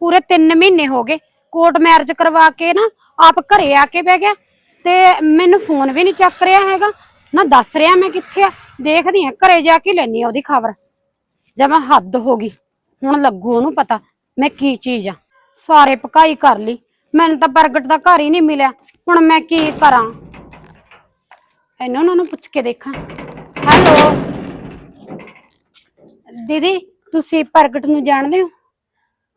ਪੂਰੇ 3 ਮਹੀਨੇ ਹੋ ਗਏ। ਕੋਰਟ ਮੈਰਿਜ ਕਰਵਾ ਕੇ ਨਾ ਆਪ ਘਰੇ ਆ ਕੇ ਬਹਿ ਗਿਆ ਤੇ ਮੈਨੂੰ ਫੋਨ ਵੀ ਨਹੀਂ ਚੱਕ ਰਿਹਾ ਹੈਗਾ। ਨਾ ਦੱਸ ਰਿਹਾ ਮੈਂ ਕਿੱਥੇ ਆ। ਦੇਖਦੀ ਆ ਘਰੇ ਜਾ ਕੇ ਲੈਣੀ ਆ ਉਹਦੀ ਖਬਰ। ਜਮਾ ਹੱਦ ਹੋ ਗਈ। ਹੁਣ ਲੱਗੂ ਉਹਨੂੰ ਪਤਾ ਮੈਂ ਕੀ ਚੀਜ਼ ਆ। ਸਾਰੇ ਪਕਾਈ ਕਰ ਲਈ। ਮੈਨੂੰ ਤਾਂ ਪ੍ਰਗਟ ਦਾ ਘਰ ਹੀ ਨਹੀਂ ਮਿਲਿਆ। ਹੁਣ ਮੈਂ ਕੀ ਕਰਾਂ? ਇਹਨਾਂ ਉਹਨਾਂ ਨੂੰ ਪੁੱਛ ਕੇ ਦੇਖਾਂ। ਹੈਲੋ। ਦੀਦੀ, ਤੁਸੀਂ ਪ੍ਰਗਟ ਨੂੰ ਜਾਣਦੇ ਹੋ?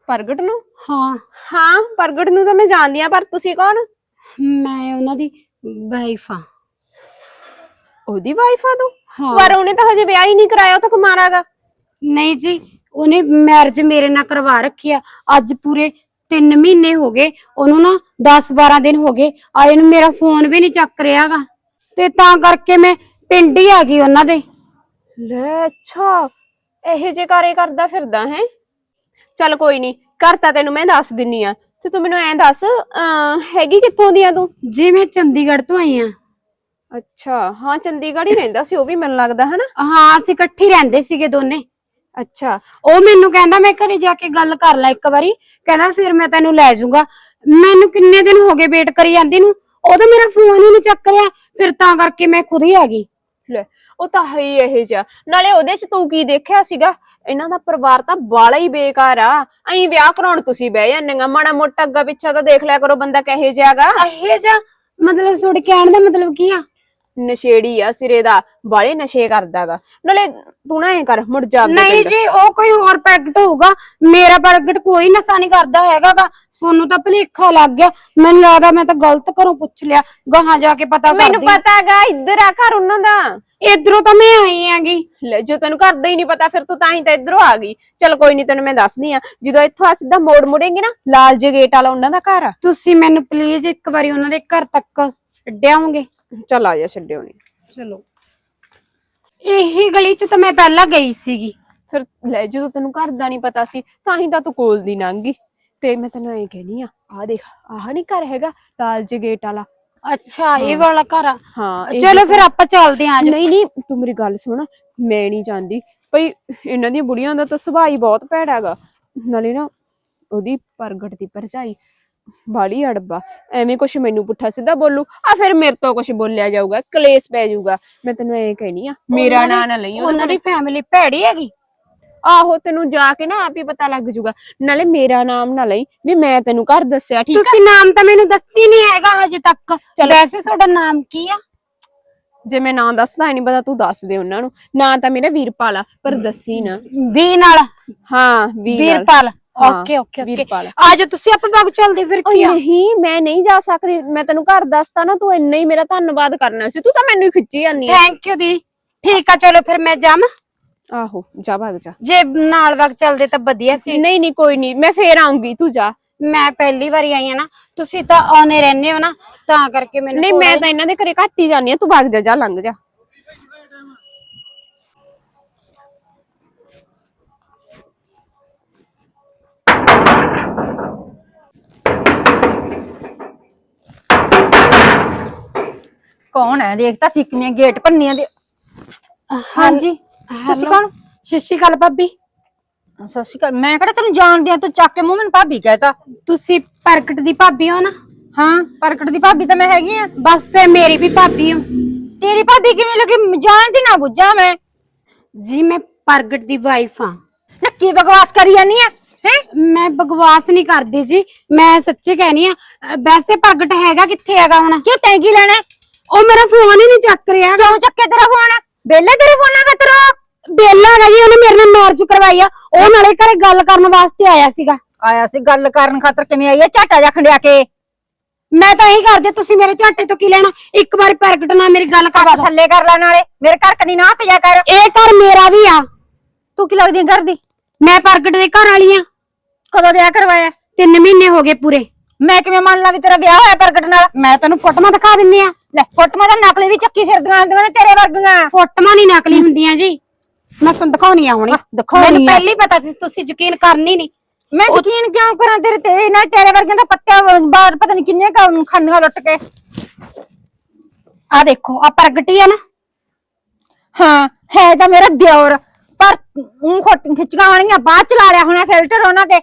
ਪ੍ਰਗਟ ਨੂੰ? ਹਾਂ। ਹਾਂ ਪ੍ਰਗਟ ਨੂੰ ਤਾਂ ਮੈਂ ਜਾਣਦੀ ਆ ਪਰ ਤੁਸੀਂ ਕੌਣ? ਮੈਂ ਉਹਨਾਂ ਦੀ ਵਾਈਫ ਆ ਉਹਦੀ ਵਾਈਫ ਆ ਤੂੰ? ਹਾਂ। ਪਰ ਉਹਨੇ ਤਾਂ ਹਜੇ ਵਿਆਹ ਹੀ ਨਹੀਂ ਕਰਾਇਆ ਉਹ ਤਾਂ ਕੁਮਾਰਾਗਾ। ਨਹੀਂ ਜੀ ਉਹਨੇ ਮੈਰਿਜ ਮੇਰੇ ਨਾਲ ਕਰਵਾ ਰੱਖੀ ਆ। ਅੱਜ ਪੂਰੇ 3 ਮਹੀਨੇ ਹੋ ਗਏ ਉਹਨੂੰ ਨਾ 10 12 ਦਿਨ ਹੋ ਗਏ ਆਏ ਨੂੰ ਮੇਰਾ ਫੋਨ ਵੀ ਨਹੀਂ ਚੱਕ ਰਿਹਾਗਾ। ਤੇ ਤਾਂ ਕਰਕੇ ਮੈਂ ਪਿੰਡ ਹੀ ਆ ਗਈ ਉਹਨਾਂ ਦੇ। ਲੈ ਅੱਛਾ ਇਹ ਜੇ ਕਾਰੇ ਕਰਦਾ ਫਿਰਦਾ ਹੈ? ਚੱਲ ਕੋਈ ਨਹੀਂ ਕਰਤਾ ਤੈਨੂੰ ਮੈਂ ਦੱਸ ਦਿੰਨੀ ਆ। ਤੇ ਤੂੰ ਮੈਨੂੰ ਐਂ ਦੱਸ ਹੈਗੀ ਕਿੱਥੋਂ ਦੀ ਆ ਤੂੰ? ਜੀ ਮੈਂ ਚੰਡੀਗੜ੍ਹ ਤੋਂ ਆਈ ਆ। ਅੱਛਾ ਹਾਂ ਚੰਡੀਗੜ੍ਹ ਹੀ ਰਹਿੰਦਾ ਸੀ ਉਹ ਵੀ ਮੈਨੂੰ ਲੱਗਦਾ ਹਨਾ? ਹਾਂ ਅਸੀਂ ਇਕੱਠੇ ਹੀ ਰਹਿੰਦੇ ਸੀਗੇ ਦੋਨੇ। ਅੱਛਾ। ਉਹ ਮੈਨੂੰ ਕਹਿੰਦਾ ਮੈਂ ਘਰੇ ਜਾ ਕੇ ਗੱਲ ਕਰ ਲੈ ਇੱਕ ਵਾਰੀ। ਕਹਿੰਦਾ ਫਿਰ ਮੈਂ ਤੈਨੂੰ ਲੈ ਜਾਊਂਗਾ। ਮੈਨੂੰ ਕਿੰਨੇ ਦਿਨ ਹੋ ਗਏ ਵੇਟ ਕਰੀ ਜਾਂਦੀ ਨੂੰ? ਉਦੋਂ ਮੇਰਾ ਫੋਨ ਹੀ ਨਹੀਂ ਚੱਕ ਰਿਹਾ। ਫਿਰ ਤਾਂ ਕਰਕੇ ਮੈਂ ਖੁਦ ਹੀ ਆ ਗਈ। ਲੈ, ਉਹ ਤਾਂ ਹੈ ਹੀ ਇਹ ਜਿਹਾ। ਨਾਲੇ ਉਹਦੇ ਚ ਤੂੰ ਕੀ ਦੇਖਿਆ ਸੀਗਾ? ਇਹਨਾਂ ਦਾ ਪਰਿਵਾਰ ਤਾਂ ਬਾਲਾ ਹੀ ਬੇਕਾਰ ਆ। ਐਂ ਵਿਆਹ ਕਰਾਉਣ ਤੁਸੀਂ ਬਹਿ ਜਾਂਦੀਆਂ ਮਾੜਾ ਮੋਟਾ ਅੱਗਾ ਪਿੱਛਾ ਤਾਂ ਦੇਖ ਲਿਆ ਕਰੋ ਬੰਦਾ ਕਹੇ ਜਿਹਾਗਾ ਇਹ ਜਾ ਮਤਲਬ ਤੁਹਾਡੇ ਕਹਿਣ ਦਾ ਮਤਲਬ ਕੀ ਆ? ਨਸ਼ੇੜੀ ਆ ਸਿਰੇ ਦਾ ਬਾਲੇ ਨਸ਼ੇ ਕਰਦਾਗਾ ਨਾਲੇ ਤੂੰ ਨਾ ਐ ਕਰ ਮੁੜ ਜਾ ਨਹੀਂ ਪਿੰਡ। ਜੀ ਉਹ ਕੋਈ ਹੋਰ ਪ੍ਰਗਟ ਹੋਊਗਾ। ਮੇਰਾ ਪ੍ਰਗਟ ਕੋਈ ਨਸ਼ਾ ਨਹੀਂ ਕਰਦਾ ਹੈਗਾਗਾ ਸੋਨੂੰ ਤਾਂ ਭਲੇਖਾ ਲੱਗ ਗਿਆ। ਮੈਨੂੰ ਲੱਗਦਾ ਮੈਂ ਤਾਂ ਗਲਤ ਘਰੋਂ ਪੁੱਛ ਲਿਆ। ਗਾਹਾਂ ਜਾ ਕੇ ਪਤਾ ਮੈਨੂੰ ਕਰਦੀ ਪਤਾ ਹੈਗਾ ਇੱਧਰ ਆ ਘਰ ਉਹਨਾਂ ਦਾ। ਇਧਰੋਂ ਤਾਂ ਮੈਂ ਆਈ ਆਂਗੀ ਲੈ ਜੋ ਤੈਨੂੰ ਘਰ ਦਾ ਹੀ ਨਹੀਂ ਪਤਾ ਫਿਰ ਤੂੰ ਤਾਂ ਹੀ ਤਾਂ ਇੱਧਰੋਂ ਆ ਗਈ। ਚਲ ਕੋਈ ਨਹੀਂ ਤੈਨੂੰ ਮੈਂ ਦੱਸਦੀ ਆ। ਜਦੋਂ ਇੱਥੋਂ ਆ ਸਿੱਧਾ ਮੋੜ ਮੁੜੇਂਗੇ ਨਾ ਲਾਲ ਜੇ ਗੇਟ ਵਾਲਾ ਉਹਨਾਂ ਦਾ ਘਰ ਆ। ਤੁਸੀਂ ਮੈਨੂੰ ਪਲੀਜ਼ ਇੱਕ ਵਾਰੀ ਉਹਨਾਂ ਦੇ ਘਰ ਤੱਕ ਛੱਡਿਆਉਂਗੇ ਚੱਲ ਆ ਜਾ ਛੱਡਿਓ ਨਹੀਂ ਚਲੋ। ਇਹੀ ਗਲੀ 'ਚ ਤਾਂ ਮੈਂ ਪਹਿਲਾਂ ਗਈ ਸੀਗੀ। ਫਿਰ ਲੈ ਜਦੋਂ ਤੈਨੂੰ ਘਰ ਦਾ ਨਹੀਂ ਪਤਾ ਸੀ ਤਾਂ ਹੀ ਤਾਂ ਤੂੰ ਕੋਲ ਦੀ ਲੰਘੀ ਤੇ ਮੈਂ ਤੈਨੂੰ ਐਂ ਕਹਿਨੀ ਆ ਆ ਦੇਖ ਆਹ ਨਹੀਂ ਘਰ ਹੈਗਾ ਲਾਲ ਜੇ ਗੇਟ ਵਾਲਾ। ਅੱਛਾ ਇਹ ਵਾਲਾ ਘਰ ਆ? ਹਾਂ ਇਹ ਚਲੋ ਫਿਰ ਆਪਾਂ ਚੱਲਦੇ ਆਂ ਅੱਜ। ਨਹੀਂ ਨਹੀਂ ਤੂੰ ਮੇਰੀ ਗੱਲ ਸੁਣ ਮੈਂ ਨਹੀਂ ਚਾਹੁੰਦੀ ਭਈ ਇਹਨਾਂ ਦੀਆਂ ਬੁੜੀਆਂ ਦਾ ਤਾਂ ਸੁਭਾਅ ਹੀ ਬਹੁਤ ਭੈੜਾ ਹੈਗਾ। ਨਾਲੇ ਨਾ ਉਹਦੀ ਪ੍ਰਗਟ ਦੀ ਭਰਜਾਈ ਬਾਲੀ ਅੜਬਾ ਐਵੇਂ ਕੁਛ ਮੈਨੂੰ ਪੁੱਠਾ ਸਿੱਧਾ ਬੋਲੂ। ਆ ਫਿਰ ਮੇਰੇ ਤੋਂ ਕੁਛ ਬੋਲਿਆ ਜਾਊਗਾ ਕਲੇਸ਼ ਪੈ ਜਾਊਗਾ। ਮੈਂ ਤੈਨੂੰ ਐਂ ਕਹਿਨੀ ਆ ਮੇਰਾ ਨਾਂ ਨਾ ਲਈ ਉਹਨਾਂ ਦੀ ਫੈਮਿਲੀ ਭੈੜੀ ਹੈਗੀ। ਆਹੋ ਤੈਨੂੰ ਜਾ ਕੇ ਨਾ ਆਪ ਹੀ ਪਤਾ ਲੱਗ ਜਾਊਗਾ। ਨਾਲੇ ਮੇਰਾ ਨਾਮ ਨਾ ਲਈ ਵੀ ਮੈਂ ਤੈਨੂੰ ਘਰ ਦੱਸਿਆ ਠੀਕ ਆ? ਤੁਸੀਂ ਨਾਮ ਤਾਂ ਮੈਨੂੰ ਦੱਸੀ ਨਹੀਂ ਹੈਗਾ ਹਜੇ ਤੱਕ। ਵੈਸੇ ਤੁਹਾਡਾ ਨਾਮ ਕੀ ਆ? ਜੇ ਮੈਂ ਨਾਂ ਦੱਸਦਾ ਨਹੀਂ ਪਤਾ ਤੂੰ ਦੱਸ ਦੇ ਉਹਨਾਂ ਨੂੰ। ਨਾਂ ਤਾਂ ਮੇਰਾ ਵੀਰਪਾਲ ਆ ਪਰ ਦੱਸੀ ਨਾ। ਵੀ ਨਾਲ ਹਾਂ। ਵੀਰਪਾਲ। ਹਾਂ, ਓਕੇ ਓਕੇ ਓਕੇ। ਵੀਰਪਾਲ। ਆਜੋ ਤੁਸੀਂ ਆਪਾਂ ਬਾਗ ਚੱਲਦੇ ਫਿਰ ਕੀ ਆ? ਨਹੀਂ ਮੈਂ ਨਹੀਂ ਜਾ ਸਕਦੀ। ਮੈਂ ਤੈਨੂੰ ਘਰ ਦੱਸਤਾ ਨਾ ਤੂੰ ਇੰਨਾ ਹੀ ਮੇਰਾ ਧੰਨਵਾਦ ਕਰਨਾ ਸੀ। ਤੂੰ ਤਾਂ ਮੈਨੂੰ ਹੀ ਖਿੱਚੀ ਜਾਂਦੀ ਆ। ਥੈਂਕ ਯੂ ਦੀ। ਠੀਕ ਆ ਚਲੋ ਫਿਰ ਮੈਂ ਜਾਵਾਂ। ਆਹੋ ਜਾ ਭੱਗ ਜਾ ਜੇ ਨਾਲ ਬਾਗ ਚੱਲਦੇ ਤਾਂ ਵਧੀਆ ਸੀ। ਨਹੀਂ ਨਹੀਂ ਕੋਈ ਨਹੀਂ ਮੈਂ ਫੇਰ ਆਉਂਗੀ ਤੂੰ ਜਾ। ਮੈਂ ਪਹਿਲੀ ਵਾਰੀ ਆਈ ਆ ਨਾ ਤੁਸੀਂ ਤਾਂ ਆਉਨੇ ਰਹਿੰਦੇ ਹੋ ਨਾ ਤਾਂ ਕਰਕੇ ਮੈਨੂੰ ਨਹੀਂ ਮੈਂ ਤਾਂ ਇਹਨਾਂ ਦੇ ਘਰੇ ਘੱਟ ਹੀ ਜਾਂਦੀ ਆ ਤੂੰ ਭੱਗ ਜਾ ਜਾ ਲੰਘ ਜਾ। ਕੌਣ ਹੈ? ਦੇਖਤਾ ਸੀ ਕਿਵੇਂ ਗੇਟ ਭੰਨੀਆਂ ਦੇ। ਹਾਂਜੀ ਤੁਸੀਂ ਕੌਣ ਸ਼੍ਰੀ ਅਕਾਲ। ਭਾਬੀ। ਸਤਿ ਸ਼੍ਰੀ ਅਕਾਲ। ਮੈਂ ਕਿਹੜਾ ਤੈਨੂੰ ਜਾਣਦੀ ਆ ਤੂੰ ਚੱਕ ਕੇ ਮੂੰਹ ਮੈਨੂੰ ਭਾਬੀ ਕਹਿਤਾ ਤੁਸੀਂ ਪ੍ਰਗਟ ਦੀ ਭਾਬੀ ਹੋ ਨਾ? ਹਾਂ ਪ੍ਰਗਟ ਦੀ ਭਾਬੀ ਤਾਂ ਮੈਂ ਹੈਗੀ ਆ ਬਸ ਫਿਰ ਮੇਰੀ ਵੀ ਭਾਬੀ ਹੋ। ਤੇਰੀ ਭਾਬੀ ਕਿਵੇਂ ਲੱਗੀ? ਜਾਣਦੀ ਨਾ ਬੁੱਝਾਂ ਮੈਂ। ਜੀ ਮੈਂ ਪ੍ਰਗਟ ਦੀ ਵਾਈਫ ਆ ਨਾ ਕੀ ਬਕਵਾਸ ਕਰੀ ਜਾਨੀ ਆ? ਹੈ? ਮੈਂ ਬਕਵਾਸ ਨਹੀਂ ਕਰਦੀ ਜੀ। ਮੈਂ ਸੱਚੀ ਕਹਿਨੀ ਆ ਅ, ਵੈਸੇ ਪ੍ਰਗਟ ਹੈਗਾ ਕਿੱਥੇ ਹੈਗਾ ਹੁਣ? ਕਿਉਂ ਤੈਂ ਕੀ ਲੈਣਾ? ਉਹ ਮੇਰਾ ਫੋਨ ਹੀ ਨਹੀਂ ਚੱਕ ਰਿਹਾ ਕਿਉਂ ਚੱਕੇ ਤੇਰਾ ਫੋਨ? ਬੇਲੇ ਤੇਰੇ ਫੋਨਾਂ ਦਾ ਤੇਰਾ ਬੇਲਾ ਹੈਗਾ ਜੀ ਉਹਨੇ ਮੇਰੇ ਨਾਲ ਮੈਰਿਜ ਕਰਵਾਈ ਆ। ਉਹ ਨਾਲੇ ਘਰੇ ਗੱਲ ਕਰਨ ਵਾਸਤੇ ਆਇਆ ਸੀਗਾ। ਆਇਆ ਸੀ ਗੱਲ ਕਰਨ ਖਾਤਰ ਕਿਵੇਂ ਆਈ ਆ? ਝਾਟਾ ਜਾ ਖੰਡਿਆ ਕੇ। ਮੈਂ ਤਾਂ ਇਹੀ ਕਰਦੀ ਤੁਸੀਂ ਮੇਰੇ ਝਾਟੇ ਤੋਂ ਕੀ ਲੈਣਾ? ਇੱਕ ਵਾਰੀ ਪ੍ਰਗਟ ਨਾਲ ਮੇਰੀ ਗੱਲ ਕਰਵਾ ਦਿਓ ਥੱਲੇ ਕਰ ਲੈ ਨਾਲੇ। ਮੇਰੇ ਘਰ ਕਨੀ ਨਾ ਤੇ ਜਾ ਕਰ। ਇਹ ਘਰ ਮੇਰਾ ਵੀ ਆ। ਤੂੰ ਕੀ ਲੱਗਦੀ ਘਰ ਦੀ? ਮੈਂ ਪ੍ਰਗਟ ਦੇ ਘਰ ਵਾਲੀ ਆ। ਕਦੋਂ ਵਿਆਹ ਕਰਵਾਇਆ? ਤਿੰਨ ਮਹੀਨੇ ਹੋ ਗਏ ਪੂਰੇ। ਮੈਂ ਕਿਵੇਂ ਮੰਨ ਲਾ ਵੀ ਤੇਰਾ ਵਿਆਹ ਹੋਇਆ ਪ੍ਰਗਟ ਨਾਲ? ਮੈਂ ਤੈਨੂੰ ਫੋਟੋਆਂ ਦਿਖਾ ਦਿੰਨੀ ਆ। ਲੈ ਫੋਟੋਆਂ ਦਾ ਨਕਲੀ ਵੀ ਚੱਕੀ ਫਿਰਦੀਆਂ ਹੁੰਦੀਆਂ ਨੇ ਤੇਰੇ ਵਰਗੀਆਂ। ਫੋਟੋਆਂ ਨਹੀਂ ਨਕਲੀ ਹੁੰਦੀਆਂ ਜੀ। ਮੈਂ ਤੁਹਾਨੂੰ ਦਿਖਾਉਣੀ ਆ ਹੁਣੀ। ਦਿਖਾਉਣੀ ਮੈਨੂੰ ਆ। ਪਹਿਲੀ ਪਤਾ ਸੀ ਤੁਸੀਂ ਯਕੀਨ ਕਰਨੀ ਨਹੀਂ। ਮੈਂ ਯਕੀਨ ਕਿਉਂ ਕਰਾਂ ਤੇਰੇ ਤੇ? ਨਾ ਤੇਰੇ ਵਰਗਿਆਂ ਦਾ ਪੱਤਿਆ ਬਾਹਰ ਪਤਾ ਨਹੀਂ ਕਿੰਨੇ ਕ ਖਾਂਦੀਆਂ ਲੁੱਟ ਕੇ। ਆ ਦੇਖੋ ਆ ਪ੍ਰਗਟ ਆ ਨਾ। ਹਾਂ ਹੈ ਤਾਂ ਮੇਰਾ ਦਿਓਰ ਪਰ ਉਹ ਖਿੱਚੀਆਂ ਆਣੀਆਂ ਬਾਅਦ ਚ ਲਾ ਲਿਆ ਹੋਣਾ ਫਿਲਟਰ ਉਹਨਾਂ ਤੇ।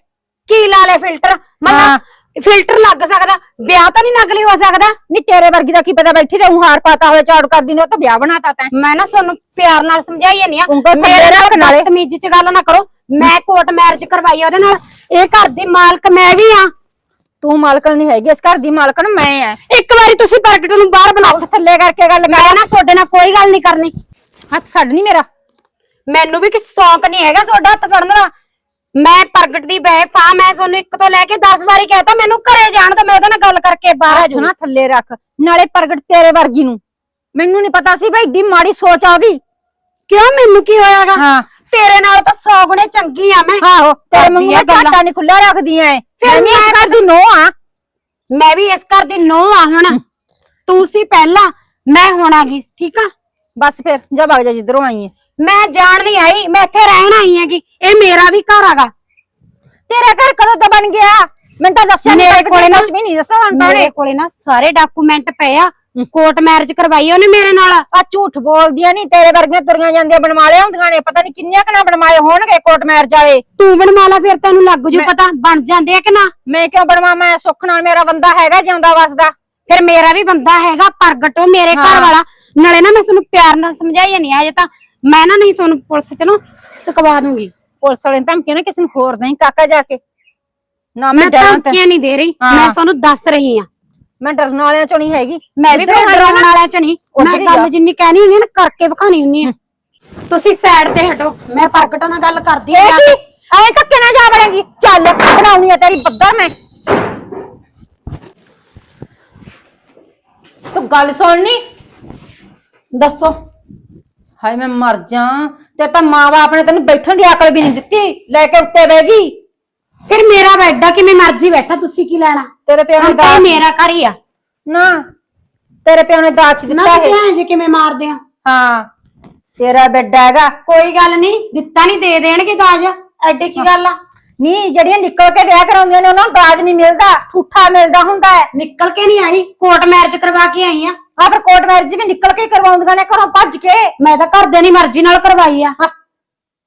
ਕੀ ਲਾ ਲੈ ਫਿਲਟਰ। ਮਤਲਬ ਫਿਲਟਰ ਲੱਗ ਸਕਦਾ ਵਿਆਹ ਤਾਂ ਨਹੀਂ ਨਕਲੀ ਹੋ ਸਕਦਾ। ਨਹੀਂ ਤੇਰੇ ਵਰਗੀ ਦਾ ਕੀ ਪਤਾ ਬੈਠੀ ਤੇ ਹਾਰ ਪਾਤਾ ਹੋਵੇ ਝਾੜੂ ਕਰਦੀ ਨੇ ਉਹ ਤਾਂ ਵਿਆਹ ਬਣਾਤਾ ਤੈਂ। ਮੈਂ ਨਾ ਤੁਹਾਨੂੰ ਪਿਆਰ ਨਾਲ ਸਮਝਾਈ ਜਾਂਦੀ ਆ। ਉਂਗਲ ਥੱਲੇ ਰੱਖ ਨਾਲੇ। ਬਦਤਮੀਜ਼ੀ ਚ ਗੱਲ ਨਾ ਕਰੋ। ਮੈਂ ਕੋਰਟ ਮੈਰਿਜ ਕਰਵਾਈ ਆ ਉਹਦੇ ਨਾਲ। ਇਹ ਘਰ ਦੀ ਮਾਲਕ ਮੈਂ ਵੀ ਆ। ਤੂੰ ਮਾਲਕਣ ਨਹੀਂ ਹੈਗੀ ਇਸ ਘਰ ਦੀ ਮਾਲਕਣ ਮੈਂ ਐ ਇੱਕ ਵਾਰੀ ਤੁਸੀਂ ਪ੍ਰਗਟ ਨੂੰ ਬਾਹਰ ਬੁਲਾਓ ਥੱਲੇ ਕਰਕੇ ਗੱਲ ਮੈਂ ਨਾ ਤੁਹਾਡੇ ਨਾਲ ਕੋਈ ਗੱਲ ਨਹੀਂ ਕਰਨੀ। ਹੱਥ ਛੱਡ ਨਹੀਂ ਮੇਰਾ। ਮੈਨੂੰ ਵੀ ਕਿਸੇ ਸ਼ੌਂਕ ਨਹੀਂ ਹੈਗਾ ਤੁਹਾਡਾ ਹੱਥ ਫੜਨ ਦਾ। ਮੈਂ ਪ੍ਰਗਟ ਦੀ ਬੈਫ ਮੈਂ ਤੁਹਾਨੂੰ ਇੱਕ ਤੋਂ ਲੈ ਕੇ 10 ਵਾਰੀ ਕਹਿਤਾ ਮੈਨੂੰ ਘਰੇ ਜਾਣ ਤਾਂ ਮੈਂ ਉਹਦੇ ਨਾਲ ਗੱਲ ਕਰਕੇ ਬਾਹਰ ਆ ਹੱਥ ਨਾ ਥੱਲੇ ਰੱਖ ਨਾਲੇ ਪ੍ਰਗਟ ਤੇਰੇ ਵਰਗੀ ਨੂੰ। ਮੈਨੂੰ ਨਹੀਂ ਪਤਾ ਸੀ ਬਈ ਏਡੀ ਮਾੜੀ ਸੋਚ ਆ ਉਹਦੀ। ਕਿਉਂ ਮੈਨੂੰ ਕੀ ਹੋਇਆਗਾ? ਹਾਂ। ਤੇਰੇ ਨਾਲ ਤਾਂ 100 ਗੁਣੇ ਚੰਗੀ ਆ ਮੈਂ। ਆਹੋ ਤੇਰੇ ਕਰਦੀ ਆ ਗੱਲਾਂ। ਘਾਟਾ ਨਹੀਂ ਖੁੱਲਾ ਰੱਖਦੀ ਐ। ਫਿਰ ਮੈਂ ਮੈਂ ਘਰ ਦੀ ਨੋ ਆ। ਮੈਂ ਵੀ ਇਸ ਘਰ ਦੀ ਨੂੰਹ ਆ ਹੁਣ। ਤੂੰ ਸੀ ਪਹਿਲਾਂ ਮੈਂ ਹੁਣ ਆ ਗਈ ਠੀਕ ਆ? ਬਸ ਫਿਰ ਜਾ ਵਗ ਜਾ ਜਿੱਧਰੋਂ ਆਈ ਐ ਮੈਂ ਜਾਣ ਨਹੀਂ ਆਈ ਮੈਂ ਇੱਥੇ ਰਹਿਣ ਆਈ ਹੈਗੀ ਇਹ ਮੇਰਾ ਵੀ ਘਰ ਹੈਗਾ। ਤੇਰਾ ਘਰ ਕਦੋਂ ਦਾ ਬਣ ਗਿਆ? ਮੈਨੂੰ ਤਾਂ ਦੱਸਿਆ ਨਹੀਂ ਮੇਰੇ ਕੋਲੇ ਨਾ- ਵੀ ਨਹੀਂ ਦੱਸਿਆ ਸਾਨੂੰ ਮੇਰੇ ਕੋਲੇ ਨਾ ਸਾਰੇ ਡਾਕੂਮੈਂਟ ਪਏ ਆ ਕੋਰਟ ਮੈਰਿਜ ਕਰਵਾਈ ਉਹਨੇ ਮੇਰੇ ਨਾਲ। ਆ ਝੂਠ ਬੋਲਦੀਆਂ ਨਹੀਂ ਤੇਰੇ ਵਰਗੀਆਂ ਤੁਰੀਆਂ ਜਾਂਦੀਆਂ ਬਣਵਾਲੇ ਹੁੰਦੀਆਂ ਨੇ ਪਤਾ ਨਹੀਂ ਕਿੰਨੀਆਂ ਕਨਾ ਬਣਵਾਏ ਹੋਣਗੇ ਕੋਟ ਮੈਰ ਜਾਵੇ ਤੂੰ ਬਣਵਾ ਲਾ ਫਿਰ ਤੈਨੂੰ ਲੱਗ ਜੂ ਪਤਾ ਬਣ ਜਾਂਦੇ ਆ ਕਿ ਨਾ। ਮੈਂ ਕਿਉਂ ਬਣਵਾ ਮੈਂ ਸੁੱਖ ਨਾਲ ਮੇਰਾ ਬੰਦਾ ਹੈਗਾ ਜਿਉਂਦਾ ਵਸਦਾ। ਫਿਰ ਮੇਰਾ ਵੀ ਬੰਦਾ ਹੈਗਾ ਪ੍ਰਗਟ ਮੇਰੇ ਘਰ। ਵਾਲਾ। ਨਾਲੇ ਨਾ ਮੈਂ ਤੁਹਾਨੂੰ ਪਿਆਰ ਨਾਲ ਸਮਝਾਈ ਨਹੀਂ ਅਜੇ ਤਾਂ ਮੈਂ ਨਾ ਨਹੀਂ ਤੁਹਾਨੂੰ ਪੁਲਿਸ ਚ ਨਾ ਚੁਕਵਾ ਦੂੰਗੀ। ਪੁਲਿਸ ਵਾਲੇ ਨੇ ਧਮਕੀਆਂ ਨਾ ਕਿਸੇ ਨੂੰ ਹੋਰ ਨਹੀਂ ਕਾਕਾ ਜਾ ਕੇ। ਨਾ ਮੈਂ ਮੈਂ ਡਰਾਂ ਤੇ ਧਮਕੀਆਂ ਨਹੀਂ ਦੇ ਰਹੀ ਹਾਂ। ਮੈਂ ਤੁਹਾਨੂੰ ਦੱਸ ਰਹੀ ਆ ਮੈਂ ਡਰਨ ਵਾਲਿਆਂ ਚੋਂ ਨਹੀਂ ਹੈਗੀ। ਮੈਂ ਵੀ ਫਿਰ ਡਰਾਉਣ ਵਾਲਿਆਂ ਚ ਨਹੀਂ। ਉੱਧਰ ਮੈਂ ਹੀ ਗੱਲ। ਜਿੰਨੀ ਕਹਿਣੀ ਹੁੰਦੀ ਆ ਨਾ ਕਰਕੇ ਵਿਖਾਣੀ ਹੁੰਦੀ ਆ। ਤੁਸੀਂ ਸਾਈਡ ਤੇ ਹਟੋ। ਮੈਂ ਪ੍ਰਗਟਾਂ ਨਾਲ ਗੱਲ ਕਰਦੀ ਆ ਇਹ ਕੀ। ਐ ਧੱਕੇ ਨਾ ਜਾ ਵੜੇਂਗੀ। ਚੱਲ ਬਣਾਉਣੀ ਆ ਤੇਰੀ ਬੱਦਾ ਮੈਂ। ਤੂੰ ਗੱਲ ਸੁਣਨੀ। ਦੱਸੋ। ਹਾਏ ਮੈਂ ਮਰ ਜਾ ਤੇ ਤਾਂ ਮਾਂ-ਬਾਪ ਨੇ ਤੈਨੂੰ ਬੈਠਣ ਦੀ ਅਕਲ ਵੀ ਨਹੀਂ ਦਿੱਤੀ ਲੈ ਕੇ ਉੱਤੇ ਬਹਿ ਗਈ। ਫਿਰ ਮੇਰਾ ਬੈੱਡ ਆ ਕਿਵੇਂ ਮਰਜ਼ੀ ਬੈਠਾ ਤੁਸੀਂ ਕੀ ਲੈਣਾ? ਤੇਰੇ ਪਿਓ ਨੇ ਹੁਣ ਤਾਂ ਦਾਜ ਮੇਰਾ ਘਰ ਹੀ ਆ। ਨਾ ਤੇਰੇ ਪਿਓ ਨੇ ਦਾਜ ਨਾ ਦਿੱਤਾ ਤੁਸੀਂ ਹੈ ਐਂ ਜੇ ਕਿਵੇਂ ਮਾਰਦੇ ਆ? ਹਾਂ ਤੇਰਾ ਬੈੱਡ ਹੈਗਾ। ਕੋਈ ਗੱਲ ਨਹੀਂ ਦਿੱਤਾ ਨਹੀਂ ਦੇ ਦੇਣਗੇ ਦਾਜ। ਐਡੇ ਕੀ ਗੱਲ ਆ? ਨਹੀਂ ਜਿਹੜੀਆਂ ਨਿਕਲ ਕੇ ਵਿਆਹ ਕਰਾਉਂਦੀਆਂ ਨੇ ਉਹਨਾਂ ਨੂੰ ਦਾਜ ਨਹੀਂ ਮਿਲਦਾ ਠੂਠਾ ਮਿਲਦਾ ਹੁੰਦਾ ਹੈ। ਨਿਕਲ ਕੇ ਨਹੀਂ ਆਈ ਕੋਰਟ ਮੈਰਿਜ ਕਰਵਾ ਕੇ ਆਈ ਆ। ਆ ਫਿਰ ਕੋਰਟ ਮੈਰਿਜ ਵੀ ਨਿਕਲ ਕੇ ਹੀ ਕਰਵਾਉਂਦੀਆਂ ਨੇ ਘਰੋਂ ਭੱਜ ਕੇ। ਮੈਂ ਤਾਂ ਘਰਦਿਆਂ ਦੀ ਮਰਜ਼ੀ ਨਾਲ ਕਰਵਾਈ ਆ। ਹਾਂ,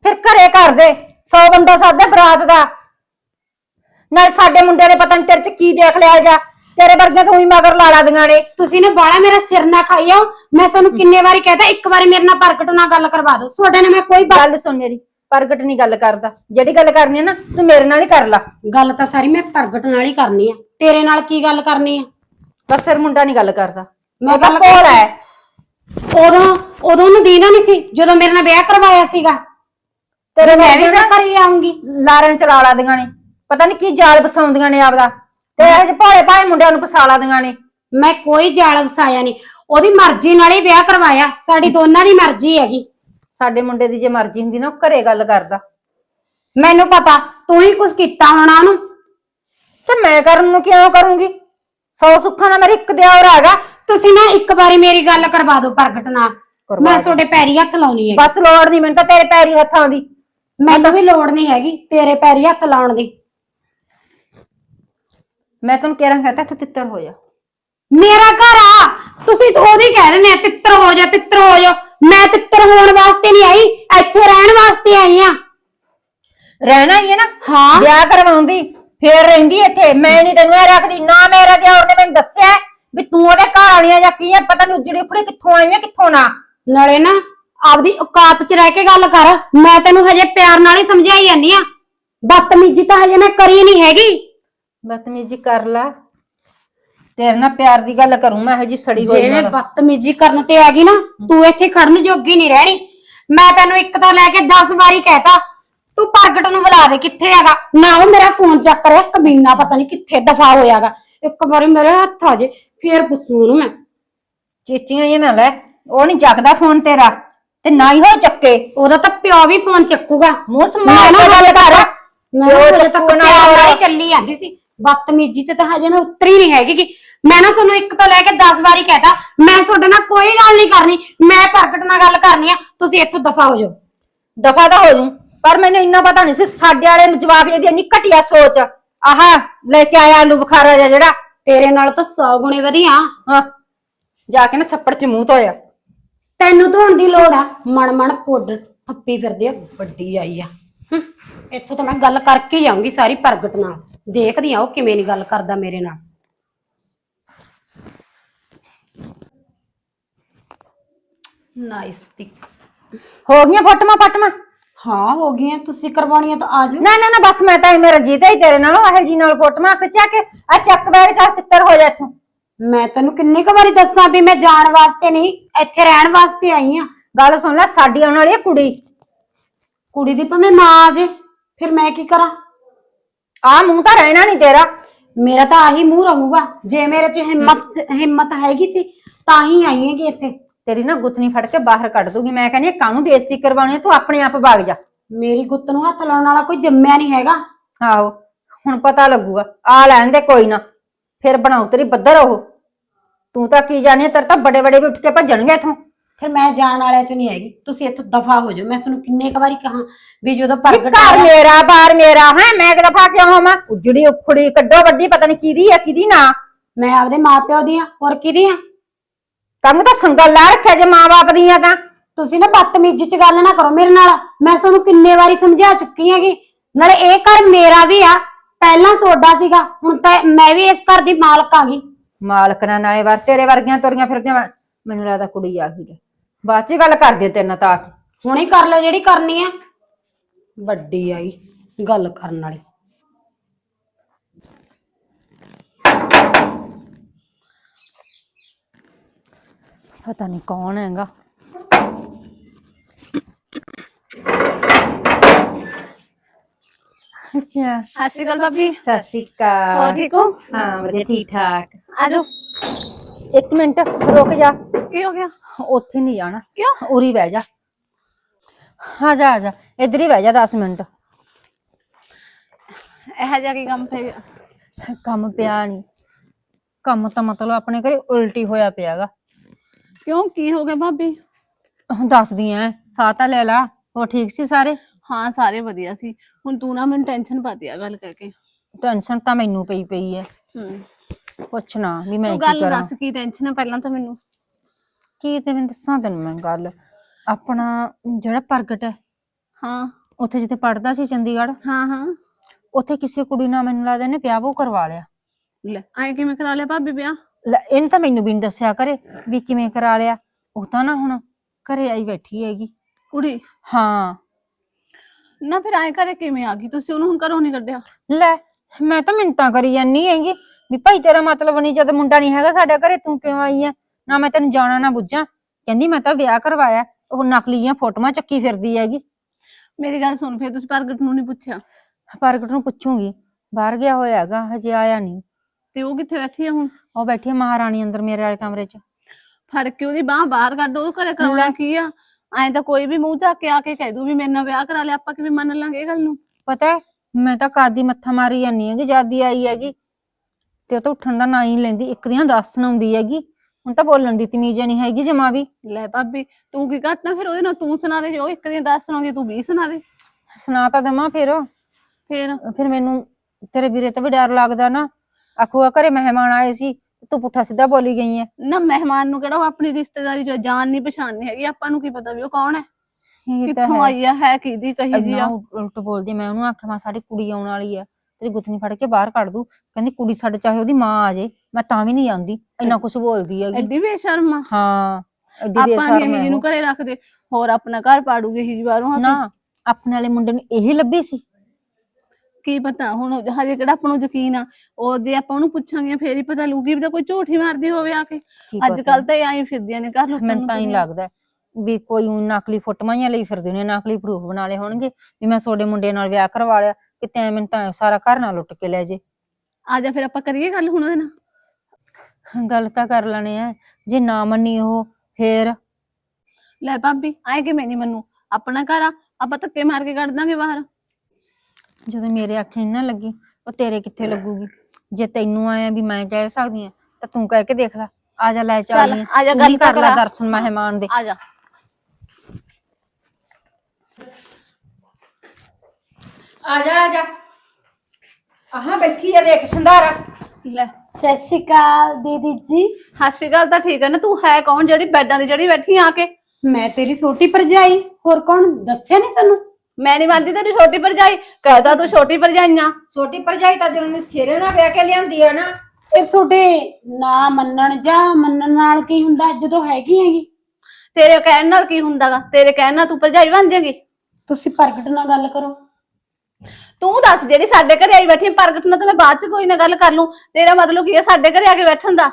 ਫਿਰ ਘਰੇ ਕਰ ਦੇ 100 ਬੰਦਾ ਸਾਦੇ ਬਰਾਤ ਦਾ। ਨਾਲ ਸਾਡੇ ਮੁੰਡੇ ਨੇ ਪਤਾ ਨਹੀਂ ਤੇਰੇ ਚ ਕੀ ਦੇਖ ਲਿਆ ਜਾ ਤੇਰੇ ਵਰਗੇ ਤੋਂ ਹੀ ਮਗਰ ਲਾੜਾ ਦੀਆਂ ਨੇ। ਤੁਸੀਂ ਨੇ ਬਾਲਾ ਮੇਰਾ ਸਿਰ ਨਾ ਖਾਈ ਆਓ ਮੈਂ ਤੁਹਾਨੂੰ ਕਿੰਨੇ ਵਾਰੀ ਕਹਿਤਾ ਇੱਕ ਵਾਰੀ ਮੇਰੇ ਨਾਲ ਪ੍ਰਗਟ ਨਾਲ ਗੱਲ ਕਰਵਾ ਦਿਓ। ਤੁਹਾਡੇ ਨਾਲ ਮੈਂ ਕੋਈ ਬਾ- ਗੱਲ ਸੁਣ ਮੇਰੀ। ਪ੍ਰਗਟ ਨਹੀਂ ਗੱਲ ਕਰਦਾ। ਜਿਹੜੀ ਗੱਲ ਕਰਨੀ ਹੈ ਨਾ ਤੂੰ ਮੇਰੇ ਨਾਲ ਹੀ ਕਰ ਲਾ। ਗੱਲ ਤਾਂ ਸਾਰੀ ਮੈਂ ਪ੍ਰਗਟ ਨਾਲ ਹੀ ਕਰਨੀ ਆ। ਤੇਰੇ ਨਾਲ ਕੀ ਗੱਲ ਕਰਨੀ ਆ? ਬਸ ਫਿਰ ਮੁੰਡਾ ਨਹੀਂ ਗੱਲ ਕਰਦਾ। ਮੈਂ ਗੱਲ ਕੋਲ ਹੈ। ਉਦੋਂ ਉਦੋਂ ਉਹਨੂੰ ਦੀਨਾ ਨਹੀਂ ਸੀ ਜਦੋਂ ਮੇਰੇ ਨਾਲ ਵਿਆਹ ਕਰਵਾਇਆ ਸੀਗਾ। ਤੇਰੇ ਮੈਂ ਵੀ ਫਿਰ ਘਰੇ ਆਉਂਗੀ ਲਾਰਨ ਚਲਾ ਲਾ ਦੀਆਂ ਨੇ। ਪਤਾ ਨਹੀਂ ਕੀ ਜਾਲ ਬਸਾਉਂਦੀਆਂ ਨੇ ਆਪਦਾ। ਤੇ ਇਹ ਜਿਹੇ ਭੋਲੇ ਭਾਏ ਮੁੰਡਿਆਂ ਨੂੰ ਫਸਾ ਲਾ ਦੀਆਂ ਨੇ। ਮੈਂ ਕੋਈ ਜਾਲ ਵਸਾਇਆ ਨਹੀਂ। ਉਹਦੀ ਮਰਜ਼ੀ ਨਾਲ ਹੀ ਵਿਆਹ ਕਰਵਾਇਆ। ਸਾਡੀ ਦੋਨਾਂ ਦੀ ਮਰਜ਼ੀ ਹੈਗੀ। ਸਾਡੇ ਮੁੰਡੇ ਦੀ ਜੇ ਮਰਜ਼ੀ ਹੁੰਦੀ ਨਾ ਉਹ ਘਰੇ ਗੱਲ ਕਰਦਾ। ਮੈਨੂੰ ਪਤਾ ਤੂੰ ਹੀ ਕੁਝ ਕੀਤਾ ਹੋਣਾ ਉਹਨੂੰ। ਤੇ ਮੈਂ ਕਰਨ ਨੂੰ ਕਿਉਂ ਕਰੂੰਗੀ? ਸੌ ਸੁੱਖਾਂ ਨਾਲ ਮੇਰੀ ਇੱਕ ਦਿਆਵਰ ਹੈਗਾ। ਤੁਸੀਂ ਨਾ ਇੱਕ ਵਾਰੀ ਮੇਰੀ ਗੱਲ ਕਰਵਾ ਦਿਓ ਪ੍ਰਗਟ ਨਾਲ ਮੈਂ। ਤੁਹਾਡੇ ਪੈਰੀ ਹੱਥ ਲਾਉਣੀ ਹੈ ਬਸ ਲੋੜ ਨਹੀਂ ਮੈਨੂੰ ਤਾਂ ਤੇਰੇ ਪੈਰੀ ਹੱਥਾਂ ਦੀ। ਮੈਨੂੰ ਵੀ ਲੋੜ ਨਹੀਂ ਹੈਗੀ ਤੇਰੇ ਪੈਰੀ ਹੱਥ ਲਾਉਣ ਦੀ। ਮੈਂ ਤੈਨੂੰ ਕਿਹਾ ਕਹਤਾ ਇੱਥੇ ਤਿੱਤਰ ਹੋ ਜਾ। ਮੇਰਾ ਘਰ ਆ। ਤੁਸੀਂ ਤਾਂ ਉਹਦੀ ਕਹਿ ਦਿੰਦੇ ਆ ਤਿੱਤਰ ਹੋ ਜਾ ਤਿੱਤਰ ਹੋ ਜਾ। ਮੈਂ ਤਿੱਤਰ ਹੋਣ ਵਾਸਤੇ ਨਹੀਂ ਆਈ ਇੱਥੇ ਰਹਿਣ ਵਾਸਤੇ ਆਈ ਆ। ਰਹਿਣਾ ਹੀ ਹੈ ਨਾ? ਹਾਂ। ਵਿਆਹ ਕਰਵਾਉਂਦੀ ਫੇਰ ਰਹਿੰਦੀ ਇੱਥੇ। ਮੈਂ ਨਹੀਂ ਤੈਨੂੰ ਇਹ ਰੱਖਦੀ ਨਾ ਮੇਰਾ ਦਿਓਰ ਨੇ ਮੈਨੂੰ ਦੱਸਿਆ ਵੀ ਤੂੰ ਉਹਦੇ ਘਰ ਵਾਲੀਆਂ ਜਾਂ ਕੀ ਹੈ ਪਤਾ ਨਹੀਂ ਜਿਹੜੀ ਉਖੜੀ ਕਿੱਥੋਂ ਆਈ ਹੈ ਕਿੱਥੋਂ ਨਾ। ਨਾਲੇ ਨਾ ਆਪਦੀ ਔਕਾਤ 'ਚ ਰਹਿ ਕੇ ਗੱਲ ਕਰ। ਮੈਂ ਤੈਨੂੰ ਹਜੇ ਪਿਆਰ ਨਾਲ ਹੀ ਸਮਝਾਈ ਜਾਂਦੀ ਆ। ਬਦਤਮੀਜ਼ੀ ਤਾਂ ਹਜੇ ਮੈਂ ਕਰੀ ਨਹੀਂ ਹੈਗੀ। ਬਦਤਮੀਜੀ ਕਰ ਲਾ। ਤੇਰੇ ਨਾਲ ਪਿਆਰ ਦੀ ਗੱਲ ਕਰੂੰ ਮੈਂ ਇਹ ਜੀ ਸੜੀ ਹੋਈ ਜਿਵੇਂ ਨਾਲ। ਬਦਤਮੀਜ਼ੀ ਕਰਨ ਤੇ ਆ ਗਈ ਨਾ ਤੂੰ ਇੱਥੇ ਖੜਨ ਜੋਗੀ ਨਹੀਂ ਰਹਿਣੀ। ਮੈਂ ਤੈਨੂੰ ਇੱਕ ਤੋਂ ਲੈ ਕੇ 10 ਵਾਰੀ ਕਹਿਤਾ ਤੂੰ ਪ੍ਰਗਟ ਨੂੰ ਬੁਲਾ ਦੇ ਕਿੱਥੇ ਹੈਗਾ। ਨਾ ਉਹ ਮੇਰਾ ਫੋਨ ਚੱਕ ਰਿਹਾ ਕਮੀਨਾ ਪਤਾ ਨਹੀਂ ਕਿੱਥੇ ਦਫਾ ਹੋਇਆਗਾ ਇੱਕ ਵਾਰੀ ਮੇਰੇ ਹੱਥ ਆ ਜੇ ਫੇਰ ਪੁੱਛੂ ਉਹਨੂੰ ਮੈਂ। ਚੀਚੀਆਂ ਇਹ ਨਾ ਲੈ ਉਹ ਨਹੀਂ ਚੱਕਦਾ ਫੋਨ ਤੇਰਾ ਤੇ ਨਾ ਹੀ ਹੋ ਚੱਕੇ। ਉਹਦਾ ਤਾਂ ਪਿਓ ਵੀ ਫੋਨ ਚੱਕੂਗਾ। ਮੂੰਹ ਸਮਾਰ ਕੇ ਗੱਲ ਕਰ। ਮੈਂ ਹਜੇ ਤੱਕ ਨਾਲ ਹੀ। ਚੱਲੀ ਜਾਂਦੀ ਸੀ। ਬਦਤਮੀਜ਼ੀ ਤੇ ਤਾਂ ਹਜੇ ਮੈਂ ਉਤਰੀ ਨਹੀਂ ਹੈਗੀ ਗੀ। ਮੈਂ ਨਾ ਤੁਹਾਨੂੰ ਇੱਕ ਤੋਂ ਲੈ ਕੇ 10 ਵਾਰੀ ਕਹਿਤਾ ਮੈਂ ਤੁਹਾਡੇ ਨਾਲ ਕੋਈ ਗੱਲ ਨਹੀਂ ਕਰਨੀ ਮੈਂ ਪ੍ਰਗਟ ਨਾਲ ਗੱਲ ਕਰਨੀ ਆ ਤੁਸੀਂ ਇੱਥੋਂ ਦਫਾ ਹੋ ਜਾਓ। ਦਫਾ ਤਾਂ ਹੋ ਜੂ ਪਰ ਮੈਨੂੰ ਇੰਨਾ ਪਤਾ ਨਹੀਂ ਸੀ ਸਾਡੇ ਵਾਲੇ ਜਵਾਬ ਦੀ ਇੰਨੀ ਘਟੀਆ ਸੋਚ। ਆਹ ਲੈ ਕੇ ਆਇਆ ਆਲੂ ਬੁਖਾਰਾ ਜਿਹਾ ਜਿਹੜਾ। ਤੇਰੇ ਨਾਲ ਤਾਂ 100 ਗੁਣੇ ਵਧੀਆ। ਹਾਂ ਜਾ ਕੇ ਨਾ ਛੱਪੜ ਚ ਮੂੰਹ ਧੋਇਆ। ਤੈਨੂੰ ਧੋਣ ਦੀ ਲੋੜ ਆ। ਮਣ ਮਣ ਪਾਊਡਰ ਥੱਪੀ ਫਿਰਦੀ ਆ। ਵੱਡੀ ਆਈ ਆ। ਹੂੰ, ਇੱਥੋਂ ਤਾਂ ਮੈਂ ਗੱਲ ਕਰਕੇ ਜਾਊਂਗੀ ਸਾਰੀ ਪ੍ਰਗਟ ਨਾਲ। ਦੇਖਦੀ ਆ ਉਹ ਕਿਵੇਂ ਨਹੀਂ ਗੱਲ ਕਰਦਾ ਮੇਰੇ ਨਾਲ। ਨਾਈਸ ਪਿਕ ਹੋ ਗਈਆਂ ਫੋਟੋਆਂ ਫਟਮਾ ਹਾਂ ਹੋ ਗਈਆਂ ਤੁਸੀਂ ਕਰਵਾਉਣੀਆਂ ਤਾਂ ਆਜੋ ਨਾ ਨਾ ਨਾ ਬਸ ਮੈਂ ਤਾਂ ਮੇਰਾ ਜੀਤਾ ਹੀ ਤੇਰੇ ਨਾਲੋਂ ਇਹ ਜੀ ਨਾਲ ਫੋਟੋਆਂ ਖਿਚਾ ਕੇ ਆ ਚੱਕ ਬੈਗ ਚੱਲ ਤਿੱਤਰ ਹੋ ਜਾ ਇੱਥੋਂ ਮੈਂ ਤੈਨੂੰ ਕਿੰਨੀ ਕੁ ਵਾਰੀ ਦੱਸਾਂ ਵੀ ਮੈਂ ਜਾਣ ਵਾਸਤੇ ਨਹੀਂ ਇੱਥੇ ਰਹਿਣ ਵਾਸਤੇ ਆਈ ਆ ਗੱਲ ਸੁਣ ਲੈ ਸਾਡੀ ਆਉਣ ਵਾਲੀ ਹੈ ਕੁੜੀ ਕੁੜੀ ਦੀ ਭਾਵੇਂ ਮਾਂ ਆ ਜੇ ਫਿਰ ਮੈਂ ਕੀ ਕਰਾਂ ਆ ਮੂੰਹ ਤਾਂ ਰਹਿਣਾ ਨਹੀਂ ਤੇਰਾ ਮੇਰਾ ਤਾਂ ਆਹੀ ਮੂੰਹ ਰਹੂਗਾ ਜੇ ਮੇਰੇ 'ਚ ਹਿੰਮਤ ਹਿੰਮਤ ਹੈਗੀ ਸੀ ਤਾਂ ਹੀ ਆਈ ਹੈਗੀ ਇੱਥੇ ਤੇਰੀ ਨਾ ਗੁੱਤਨੀ ਫੜ ਕੇ ਬਾਹਰ ਕੱਢ ਦੂਗੀ ਮੈਂ ਕਹਿੰਦੀ ਕਾਹਨੂੰ ਬੇਇੱਜ਼ਤੀ ਕਰਵਾਉਣੀ ਹੈ, ਤੂੰ ਆਪਣੇ ਆਪ ਭਾਗ ਜਾ। ਮੇਰੀ ਗੁੱਤ ਨੂੰ ਹੱਥ ਲਾਉਣ ਵਾਲਾ ਕੋਈ ਜੰਮਿਆ ਨਹੀਂ ਹੈਗਾ। ਆਹੋ ਹੁਣ ਪਤਾ ਲੱਗੂਗਾ। ਆ ਲੈਣ ਦੇ ਕੋਈ ਨਾ। ਫਿਰ ਬਣਾਉ ਤੇਰੀ ਬੱਦਰ ਉਹ। ਤੂੰ ਤਾਂ ਕੀ ਜਾਣੀ ਤੇਰੇ ਤਾਂ ਬੜੇ ਬੜੇ ਵੀ ਉੱਠ ਕੇ ਭੱਜਣਗੇ ਇਥੋਂ। ਫਿਰ ਮੈਂ ਜਾਣ ਵਾਲਿਆਂ 'ਚ ਨਹੀਂ ਹੈਗੀ। ਤੁਸੀਂ ਇੱਥੋਂ ਦਫਾ ਹੋ ਜਾਓ। ਮੈਂ ਤੁਹਾਨੂੰ ਕਿੰਨੇ ਕੁ ਵਾਰੀ ਕਹਾ ਵੀ ਜਦੋਂ ਪ੍ਰਗਟ ਘਰ ਮੇਰਾ ਬਾਹਰ ਮੇਰਾ ਹੈ? ਮੈਂ ਕਿਹਦਾ ਫਾ ਕੇ ਆਵਾਂ ਮੈਂ ਉਜੜੀ ਉਖੜੀ ਕੱਢੋ ਵੱਡੀ ਪਤਾ ਨਹੀਂ ਕਿਹਦੀ ਆ ਕਿਹਦੀ ਨਾ। ਮੈਂ ਆਪਦੇ ਮਾਪਿਓ ਦੀ ਆ। ਹੋਰ ਕਿਹਦੀ ਆ? ਤੈਨੂੰ ਤਾਂ ਸੰਗਲ ਲਾ ਰੱਖਿਆ ਜੇ ਮਾਂ-ਬਾਪ ਦੀਆਂ ਤਾਂ। ਤੁਸੀਂ ਨਾ ਬਦਤਮੀਜ਼ੀ 'ਚ ਗੱਲ ਨਾ ਕਰੋ ਮੇਰੇ ਨਾਲ। ਮੈਂ ਤੁਹਾਨੂੰ ਕਿੰਨੇ ਵਾਰੀ ਸਮਝਾ ਚੁੱਕੀ ਹੈਗੀ। ਨਾਲੇ ਇਹ ਘਰ ਮੇਰਾ ਵੀ ਆ। ਪਹਿਲਾਂ ਤੁਹਾਡਾ ਸੀਗਾ ਹੁਣ ਤਾਂ ਮੈਂ ਵੀ ਇਸ ਘਰ ਦੀ ਮਾਲਕ ਆਗੀ ਮਾਲਕ ਨਾ ਨਾਏ ਵਾਰ ਤੇਰੇ ਵਰਗੀਆਂ ਤੁਰੀਆਂ ਫਿਰਦੀਆਂ ਵਾਂ। ਮੈਨੂੰ ਲੱਗਦਾ ਕੁੜੀ ਆ ਗਈ ਹੈ ਬਾਅਦ ਚ ਗੱਲ ਕਰਦੇ ਤੇਰੇ ਨਾਲ ਤਾਂ ਆ ਕੇ। ਹੁਣੇ ਕਰ ਲਓ ਜਿਹੜੀ ਕਰਨੀ ਆ। ਵੱਡੀ ਆਈ ਗੱਲ ਕਰਨ ਵਾਲੀ। ਪਤਾ ਨਹੀਂ ਕੌਣ ਹੈਗਾ ਅੱਛਾ ਸਤਿ ਸ਼੍ਰੀ ਅਕਾਲ ਭਾਬੀ ਸਤਿ ਸ਼੍ਰੀ ਅਕਾਲ ਹੋਰ ਠੀਕ ਹੋ ਹਾਂ ਵਧੀਆ ਠੀਕ ਠਾਕ ਆਜੋ ਇੱਕ ਮਿੰਟ ਰੁਕ ਜਾ ਕੀ ਹੋ ਗਿਆ ਉੱਥੇ ਨਹੀਂ ਜਾਣਾ ਕਿਉਂ ਉਰੀ ਬਹਿ ਜਾ ਆ ਜਾ ਆ ਜਾ ਇੱਧਰ ਹੀ ਬਹਿ ਜਾ 10 ਮਿੰਟ ਇਹ ਜਿਹਾ ਕੀ ਕੰਮ ਪੈ ਗਿਆ ਕੰਮ ਪਿਆ ਨਹੀਂ ਕੰਮ ਤਾਂ ਮਤਲਬ ਆਪਣੇ ਘਰੇ ਉਲਟੀ ਹੋਇਆ ਪਿਆਗਾ ਕਿਉਂ? ਕੀ ਹੋ ਗਿਆ ਭਾਬੀ? ਦੱਸਦੀ ਐ ਸਾਹ ਤਾਂ ਲੈ ਲਾ ਉਹ ਠੀਕ ਸੀ ਸਾਰੇ? ਹਾਂ ਸਾਰੇ ਵਧੀਆ ਸੀ। ਹੁਣ ਤੂੰ ਨਾ ਮੈਨੂੰ ਟੈਨਸ਼ਨ ਪਾਤੀ ਆ ਗੱਲ ਕਹਿ ਕੇ। ਟੈਨਸ਼ਨ ਤਾਂ ਮੈਨੂੰ ਪਈ ਪਈ ਐ। ਹੂੰ। ਪੁੱਛਣਾ ਵੀ ਮੈਂ ਤੂੰ ਕੀ ਗੱਲ ਕਰਾਂ। ਦੱਸ ਕੀ ਟੈਨਸ਼ਨ ਪਹਿਲਾਂ ਤਾਂ ਮੈਨੂੰ? ਕੀ ਤੇ ਮੈਂ ਦੱਸਾਂ ਤੈਨੂੰ ਮੈਂ ਗੱਲ? ਆਪਣਾ ਜਿਹੜਾ ਪ੍ਰਗਟ ਹੈ ਹਾਂ। ਉੱਥੇ ਜਿੱਥੇ ਪੜਦਾ ਸੀ ਚੰਡੀਗੜ੍ਹ ਹਾਂ ਹਾਂ। ਉੱਥੇ ਕਿਸੇ ਕੁੜੀ ਨਾਲ ਮੈਨੂੰ ਲੱਗਦਾ ਇਹਨੇ ਵਿਆਹ ਵੂ ਕਰਵਾ ਲਿਆ। ਲੈ ਆਏ ਕਿਵੇਂ ਕਰਾ ਲਿਆ ਭਾਬੀ ਵਿਆਹ? ਲੈ, ਇਹਨੇ ਤਾਂ ਮੈਨੂੰ ਵੀ ਨੀ ਦੱਸਿਆ ਕਰੇ ਵੀ ਕਿਵੇਂ ਕਰਾ ਲਿਆ। ਉਹ ਤਾਂ ਨਾ ਹੁਣ ਘਰੇ ਆਈ ਬੈਠੀ ਹੈਗੀ। ਕੁੜੀ? ਹਾਂ। ਨਾ ਫਿਰ ਆਏ ਘਰੇ ਕਿਵੇਂ ਆ ਗਈ? ਤੁਸੀਂ ਉਹਨੂੰ ਹੁਣ ਘਰੋਂ ਨਹੀਂ ਕੱਢਿਆ। ਲੈ ਮੈਂ ਤਾਂ ਮਿੰਤਾਂ ਕਰੀ ਜਾਨੀ ਹੈਗੀ ਵੀ ਭਾਈ ਤੇਰਾ ਮਤਲਬ ਨਹੀਂ ਜਦ ਮੁੰਡਾ ਨਹੀਂ ਹੈਗਾ ਸਾਡੇ ਘਰੇ ਤੂੰ ਕਿਉਂ ਆਈ ਐ? ਨਾ ਮੈਂ ਤੈਨੂੰ ਜਾਣਾ ਨਾ ਬੁੱਝਾਂ। ਕਹਿੰਦੀ ਮੈਂ ਤਾਂ ਵਿਆਹ ਕਰਵਾਇਆ ਉਹ ਨਕਲੀ ਜੀਆਂ ਫੋਟੋਆਂ ਚੱਕੀ ਫਿਰਦੀ ਹੈਗੀ। ਮੇਰੀ ਗੱਲ ਸੁਣ ਫਿਰ ਤੁਸੀਂ ਪ੍ਰਗਟ ਨੂੰ ਨਹੀਂ ਪੁੱਛਿਆ? ਪ੍ਰਗਟ ਨੂੰ ਪੁੱਛੂੰਗੀ। ਬਾਹਰ ਗਿਆ ਹੋਇਆ ਹੈਗਾ ਹਜੇ ਆਇਆ ਨਹੀਂ ਤੇ ਉਹ ਕਿੱਥੇ ਬੈਠੀ ਆ ਹੁਣ? ਉਹ ਬੈਠੀ ਹੈ ਮਹਾਰਾਣੀ ਅੰਦਰ ਮੇਰੇ ਵਾਲੇ ਕਮਰੇ 'ਚ। ਫੜ ਕੇ ਉਹਦੀ ਬਾਹ ਬਾਹਰ ਕੱਢ ਉਹ ਘਰੇ ਕਰਾਉਣਾ ਕੀ ਆ? ਐਂ ਤਾਂ ਕੋਈ ਵੀ ਮੂੰਹ ਚੱਕ ਕੇ ਆ ਕੇ ਕਹਿ ਦੂ ਵੀ ਮੇਰੇ ਨਾਲ ਵਿਆਹ ਕਰਾ ਲਿਆ ਆਪਾਂ ਕਿਵੇਂ ਮੰਨ ਲਾਂਗੇ ਇਹ ਗੱਲ ਨੂੰ? ਪਤਾ ਹੈ ਮੈਂ ਤਾਂ ਕਾਦੀ ਮੱਥਾ ਮਾਰੀ ਜਾਨੀ ਹੈਗੀ ਜਾਦੀ ਆਈ ਹੈਗੀ। ਤੇ ਉਹ ਤਾਂ ਉੱਠਣ ਦਾ ਨਾਂ ਹੀ ਨੀ ਲੈਂਦੀ ਇੱਕ ਦੀਆਂ ਦੱਸ ਸੁਣਾਉਂਦੀ ਹੈਗੀ। ਹੁਣ ਤਾਂ ਬੋਲਣ ਦੀ ਤਮੀਜ਼ ਨਹੀਂ ਹੈਗੀ ਜਮਾ ਵੀ। ਲੈ ਭਾਬੀ ਤੂੰ ਕੀ ਘਟਣਾ ਫਿਰ ਉਹਦੇ ਨਾਲ? ਤੂੰ ਸੁਣਾ ਦੇ ਜੋ ਇੱਕ ਦੀਆਂ 10 ਸੁਣਾਉਂਦੀ ਆ, ਤੂੰ 20 ਸੁਣਾ ਦੇ। ਸੁਣਾ ਤਾਂ ਦੇਵਾਂ ਫਿਰ। ਫਿਰ? ਫਿਰ ਮੈਨੂੰ ਤੇਰੇ ਵੀਰੇ ਤੋਂ ਵੀ ਡਰ ਲੱਗਦਾ ਨਾ। ਆਖੂਗਾ ਘਰੇ ਮਹਿਮਾਨ ਆਏ ਸੀ ਤੂੰ ਪੁੱਠਾ ਸਿੱਧਾ ਬੋਲੀ ਗਈ ਐ ਨਾ ਮਹਿਮਾਨ ਨੂੰ ਕਿਹੜਾ ਉਹ ਆਪਣੀ ਰਿਸ਼ਤੇਦਾਰੀ ਜੋ ਜਾਣ ਨਹੀਂ ਪਛਾਣ ਨਹੀਂ ਹੈਗੀ ਆਪਾਂ ਨੂੰ ਕੀ ਪਤਾ ਵੀ ਉਹ ਕੌਣ ਹੈ ਕਿੱਥੋਂ ਆਈ ਆ ਹੈ ਕਿਹਦੀ ਕਹੀ ਜੀ ਆ। ਉਲ- ਉਲਟ ਬੋਲਦੀ ਮੈਂ ਉਹਨੂੰ ਆਖਿਆ ਮੈਂ ਸਾਡੀ ਕੁੜੀ ਆਉਣ ਵਾਲੀ ਐ ਤੇਰੀ ਗੁੱਤਨੀ ਫੜ ਕੇ ਬਾਹਰ ਕੱਢ ਦੂ। ਕਹਿੰਦੀ ਕੁੜੀ ਸਾਡੇ ਚਾਹੇ ਉਹਦੀ ਮਾਂ ਆ ਜੇ ਮੈਂ ਤਾਂ ਵੀ ਨਹੀਂ ਆਂਦੀ ਇੰਨਾ ਕੁਝ ਬੋਲਦੀ ਹੈਗੀ। ਐਡੀ ਬੇਸ਼ਰਮ ਆ। ਹਾਂ ਐਡੀ ਆਪਾਂ ਬੇਸ਼ਰਮ ਨਹੀਂ ਹੈ ਇਹਨੂੰ। ਘਰੇ ਰੱਖਦੇ ਹੋਰ ਆਪਣਾ ਘਰ ਪਾੜੂਗੇ ਹੀ ਬਾਹਰੋਂ ਆ ਕੇ। ਨਾ ਆਪਣੇ ਵਾਲੇ ਮੁੰਡੇ ਨੂੰ ਇਹੀ ਲੱਭੀ ਸੀ। ਕੀ ਪਤਾ ਹੁਣ ਉਹ ਹਜੇ ਕਿਹੜਾ ਆਪਾਂ ਨੂੰ ਯਕੀਨ ਆ ਉਹ ਜੇ ਆਪਾਂ ਉਹਨੂੰ ਪੁੱਛਾਂਗੇ ਫੇਰ ਹੀ ਪਤਾ ਲੱਗੂਗੀ ਵੀ ਤਾਂ ਕੋਈ ਝੂਠੀ ਮਾਰਦੀ ਹੋਵੇ ਆ ਕੇ। ਕੀ ਅੱਜ ਪਤਾ। ਕੱਲ ਤਾਂ ਆਈ ਫਿਰਦੀਆਂ ਨੇ ਘਰ ਲੋਕਾਂ ਮੈਨੂੰ ਨੂੰ ਤਾਂ ਹੀ। ਲੱਗਦਾ ਹੈ ਵੀ ਕੋਈ ਊਂ ਨਕਲੀ ਫੋਟੋਆਂ ਹੀ ਲਈ ਫਿਰਦੇ ਨੇ ਨਕਲੀ ਪ੍ਰੂਫ ਬਣਾ ਲਏ ਹੋਣਗੇ ਵੀ ਮੈਂ ਤੁਹਾਡੇ ਮੁੰਡੇ ਨਾਲ ਵਿਆਹ ਕਰਵਾ ਲਿਆ ਕਿਤੇ ਐ ਮੈਨੂੰ ਤਾਂ ਸਾਰਾ ਘਰ ਨਾਲ ਲੁੱਟ ਕੇ ਲੈ ਜੇ। ਆ ਜਾ ਫਿਰ ਆਪਾਂ ਕਰੀਏ ਗੱਲ ਹੁਣ ਉਹਦੇ ਨਾਲ। ਗੱਲ ਤਾਂ ਕਰ ਲੈਣੇ ਆ ਜੇ ਨਾ ਮੰਨੀ ਉਹ ਫੇਰ? ਲੈ ਭਾਬੀ ਆਏ ਕਿ ਮੈਂ ਨਹੀਂ ਮੰਨੂ? ਆਪਣਾ ਘਰ ਆ ਆਪਾਂ ਧੱਕੇ ਮਾਰ ਕੇ ਕੱਢ ਦਾਂਗੇ ਬਾਹਰ। ਜਦੋਂ ਮੇਰੇ ਅੱਖੇ ਨਾ ਲੱਗੀ ਉਹ ਤੇਰੇ ਕਿੱਥੇ ਲੱਗੂਗੀ? ਜੇ ਤੈਨੂੰ ਆਇਆ ਵੀ ਮੈਂ ਕਹਿ ਸਕਦੀ ਆ ਤਾਂ ਤੂੰ ਕਹਿ ਕੇ ਦੇਖ ਲੈ। ਆ ਜਾ ਲੈ ਚੱਲ, ਆ ਜਾ, ਗੱਲ ਕਰ ਲੈ। ਦਰਸ਼ਨ ਮਹਿਮਾਨ ਦੇ। ਆ ਜਾ। ਆ ਜਾ ਆ ਜਾ। ਆਹਾਂ ਬੈਠੀ ਆ ਦੇਖ ਸੰਧਾਰਾ। ਲੈ ਸਤਿ ਸ਼੍ਰੀ ਅਕਾਲ ਦੀਦੀ ਜੀ। ਸਤਿ ਸ਼੍ਰੀ ਅਕਾਲ ਤਾਂ ਠੀਕ ਹੈ ਨਾ ਤੂੰ ਹੈ ਕੌਣ ਜਿਹੜੀ ਬੈੱਡਾਂ ਦੀ ਜਿਹੜੀ ਬੈਠੀ ਆ ਕੇ? ਮੈਂ ਤੇਰੀ ਛੋਟੀ ਭਰਜਾਈ। ਹੋਰ ਕੌਣ? ਦੱਸਿਆ ਨਹੀਂ ਸਾਨੂੰ? ਮੈਂ ਨਹੀਂ ਮੰਨਦੀ ਤੇਰੀ ਛੋਟੀ ਭਰਜਾਈ ਕਹਦਾ ਤੂੰ ਛੋਟੀ ਭਰਜਾਈਆਂ। ਛੋਟੀ ਭਰਜਾਈ ਤਾਂ ਜਦੋਂ ਨੇ ਸਿਰੇ ਨਾਲ ਵਿਆਹ ਕੇ ਲਿਆਂਦੀ ਆ ਨਾ। ਇਹ ਤੁਹਾਡੇ ਨਾ ਮੰਨਣ ਜਾਂ ਮੰਨਣ ਨਾਲ ਕੀ ਹੁੰਦਾ ਜਦੋਂ ਹੈਗੀ ਹੈਗੀ। ਤੇਰੇ ਕਹਿਣ ਨਾਲ ਕੀ ਹੁੰਦਾਗਾ? ਤੇਰੇ ਕਹਿਣ ਨਾਲ ਤੂੰ ਭਰਜਾਈ ਬਣ ਜਾਏਗੀ। ਤੁਸੀਂ ਪ੍ਰਗਟ ਨਾਲ ਗੱਲ ਕਰੋ। ਤੂੰ ਦੱਸ ਜਿਹੜੀ ਸਾਡੇ ਘਰੇ ਆਈ ਬੈਠੀ ਪ੍ਰਗਟ ਨਾਲ ਤਾਂ ਮੈਂ ਬਾਅਦ ਚ ਕੋਈ ਨਾ ਗੱਲ ਕਰ ਲੂੰ। ਤੇਰਾ ਮਤਲਬ ਕੀ ਹੈ ਸਾਡੇ ਘਰੇ ਆ ਕੇ ਬੈਠਣ ਦਾ?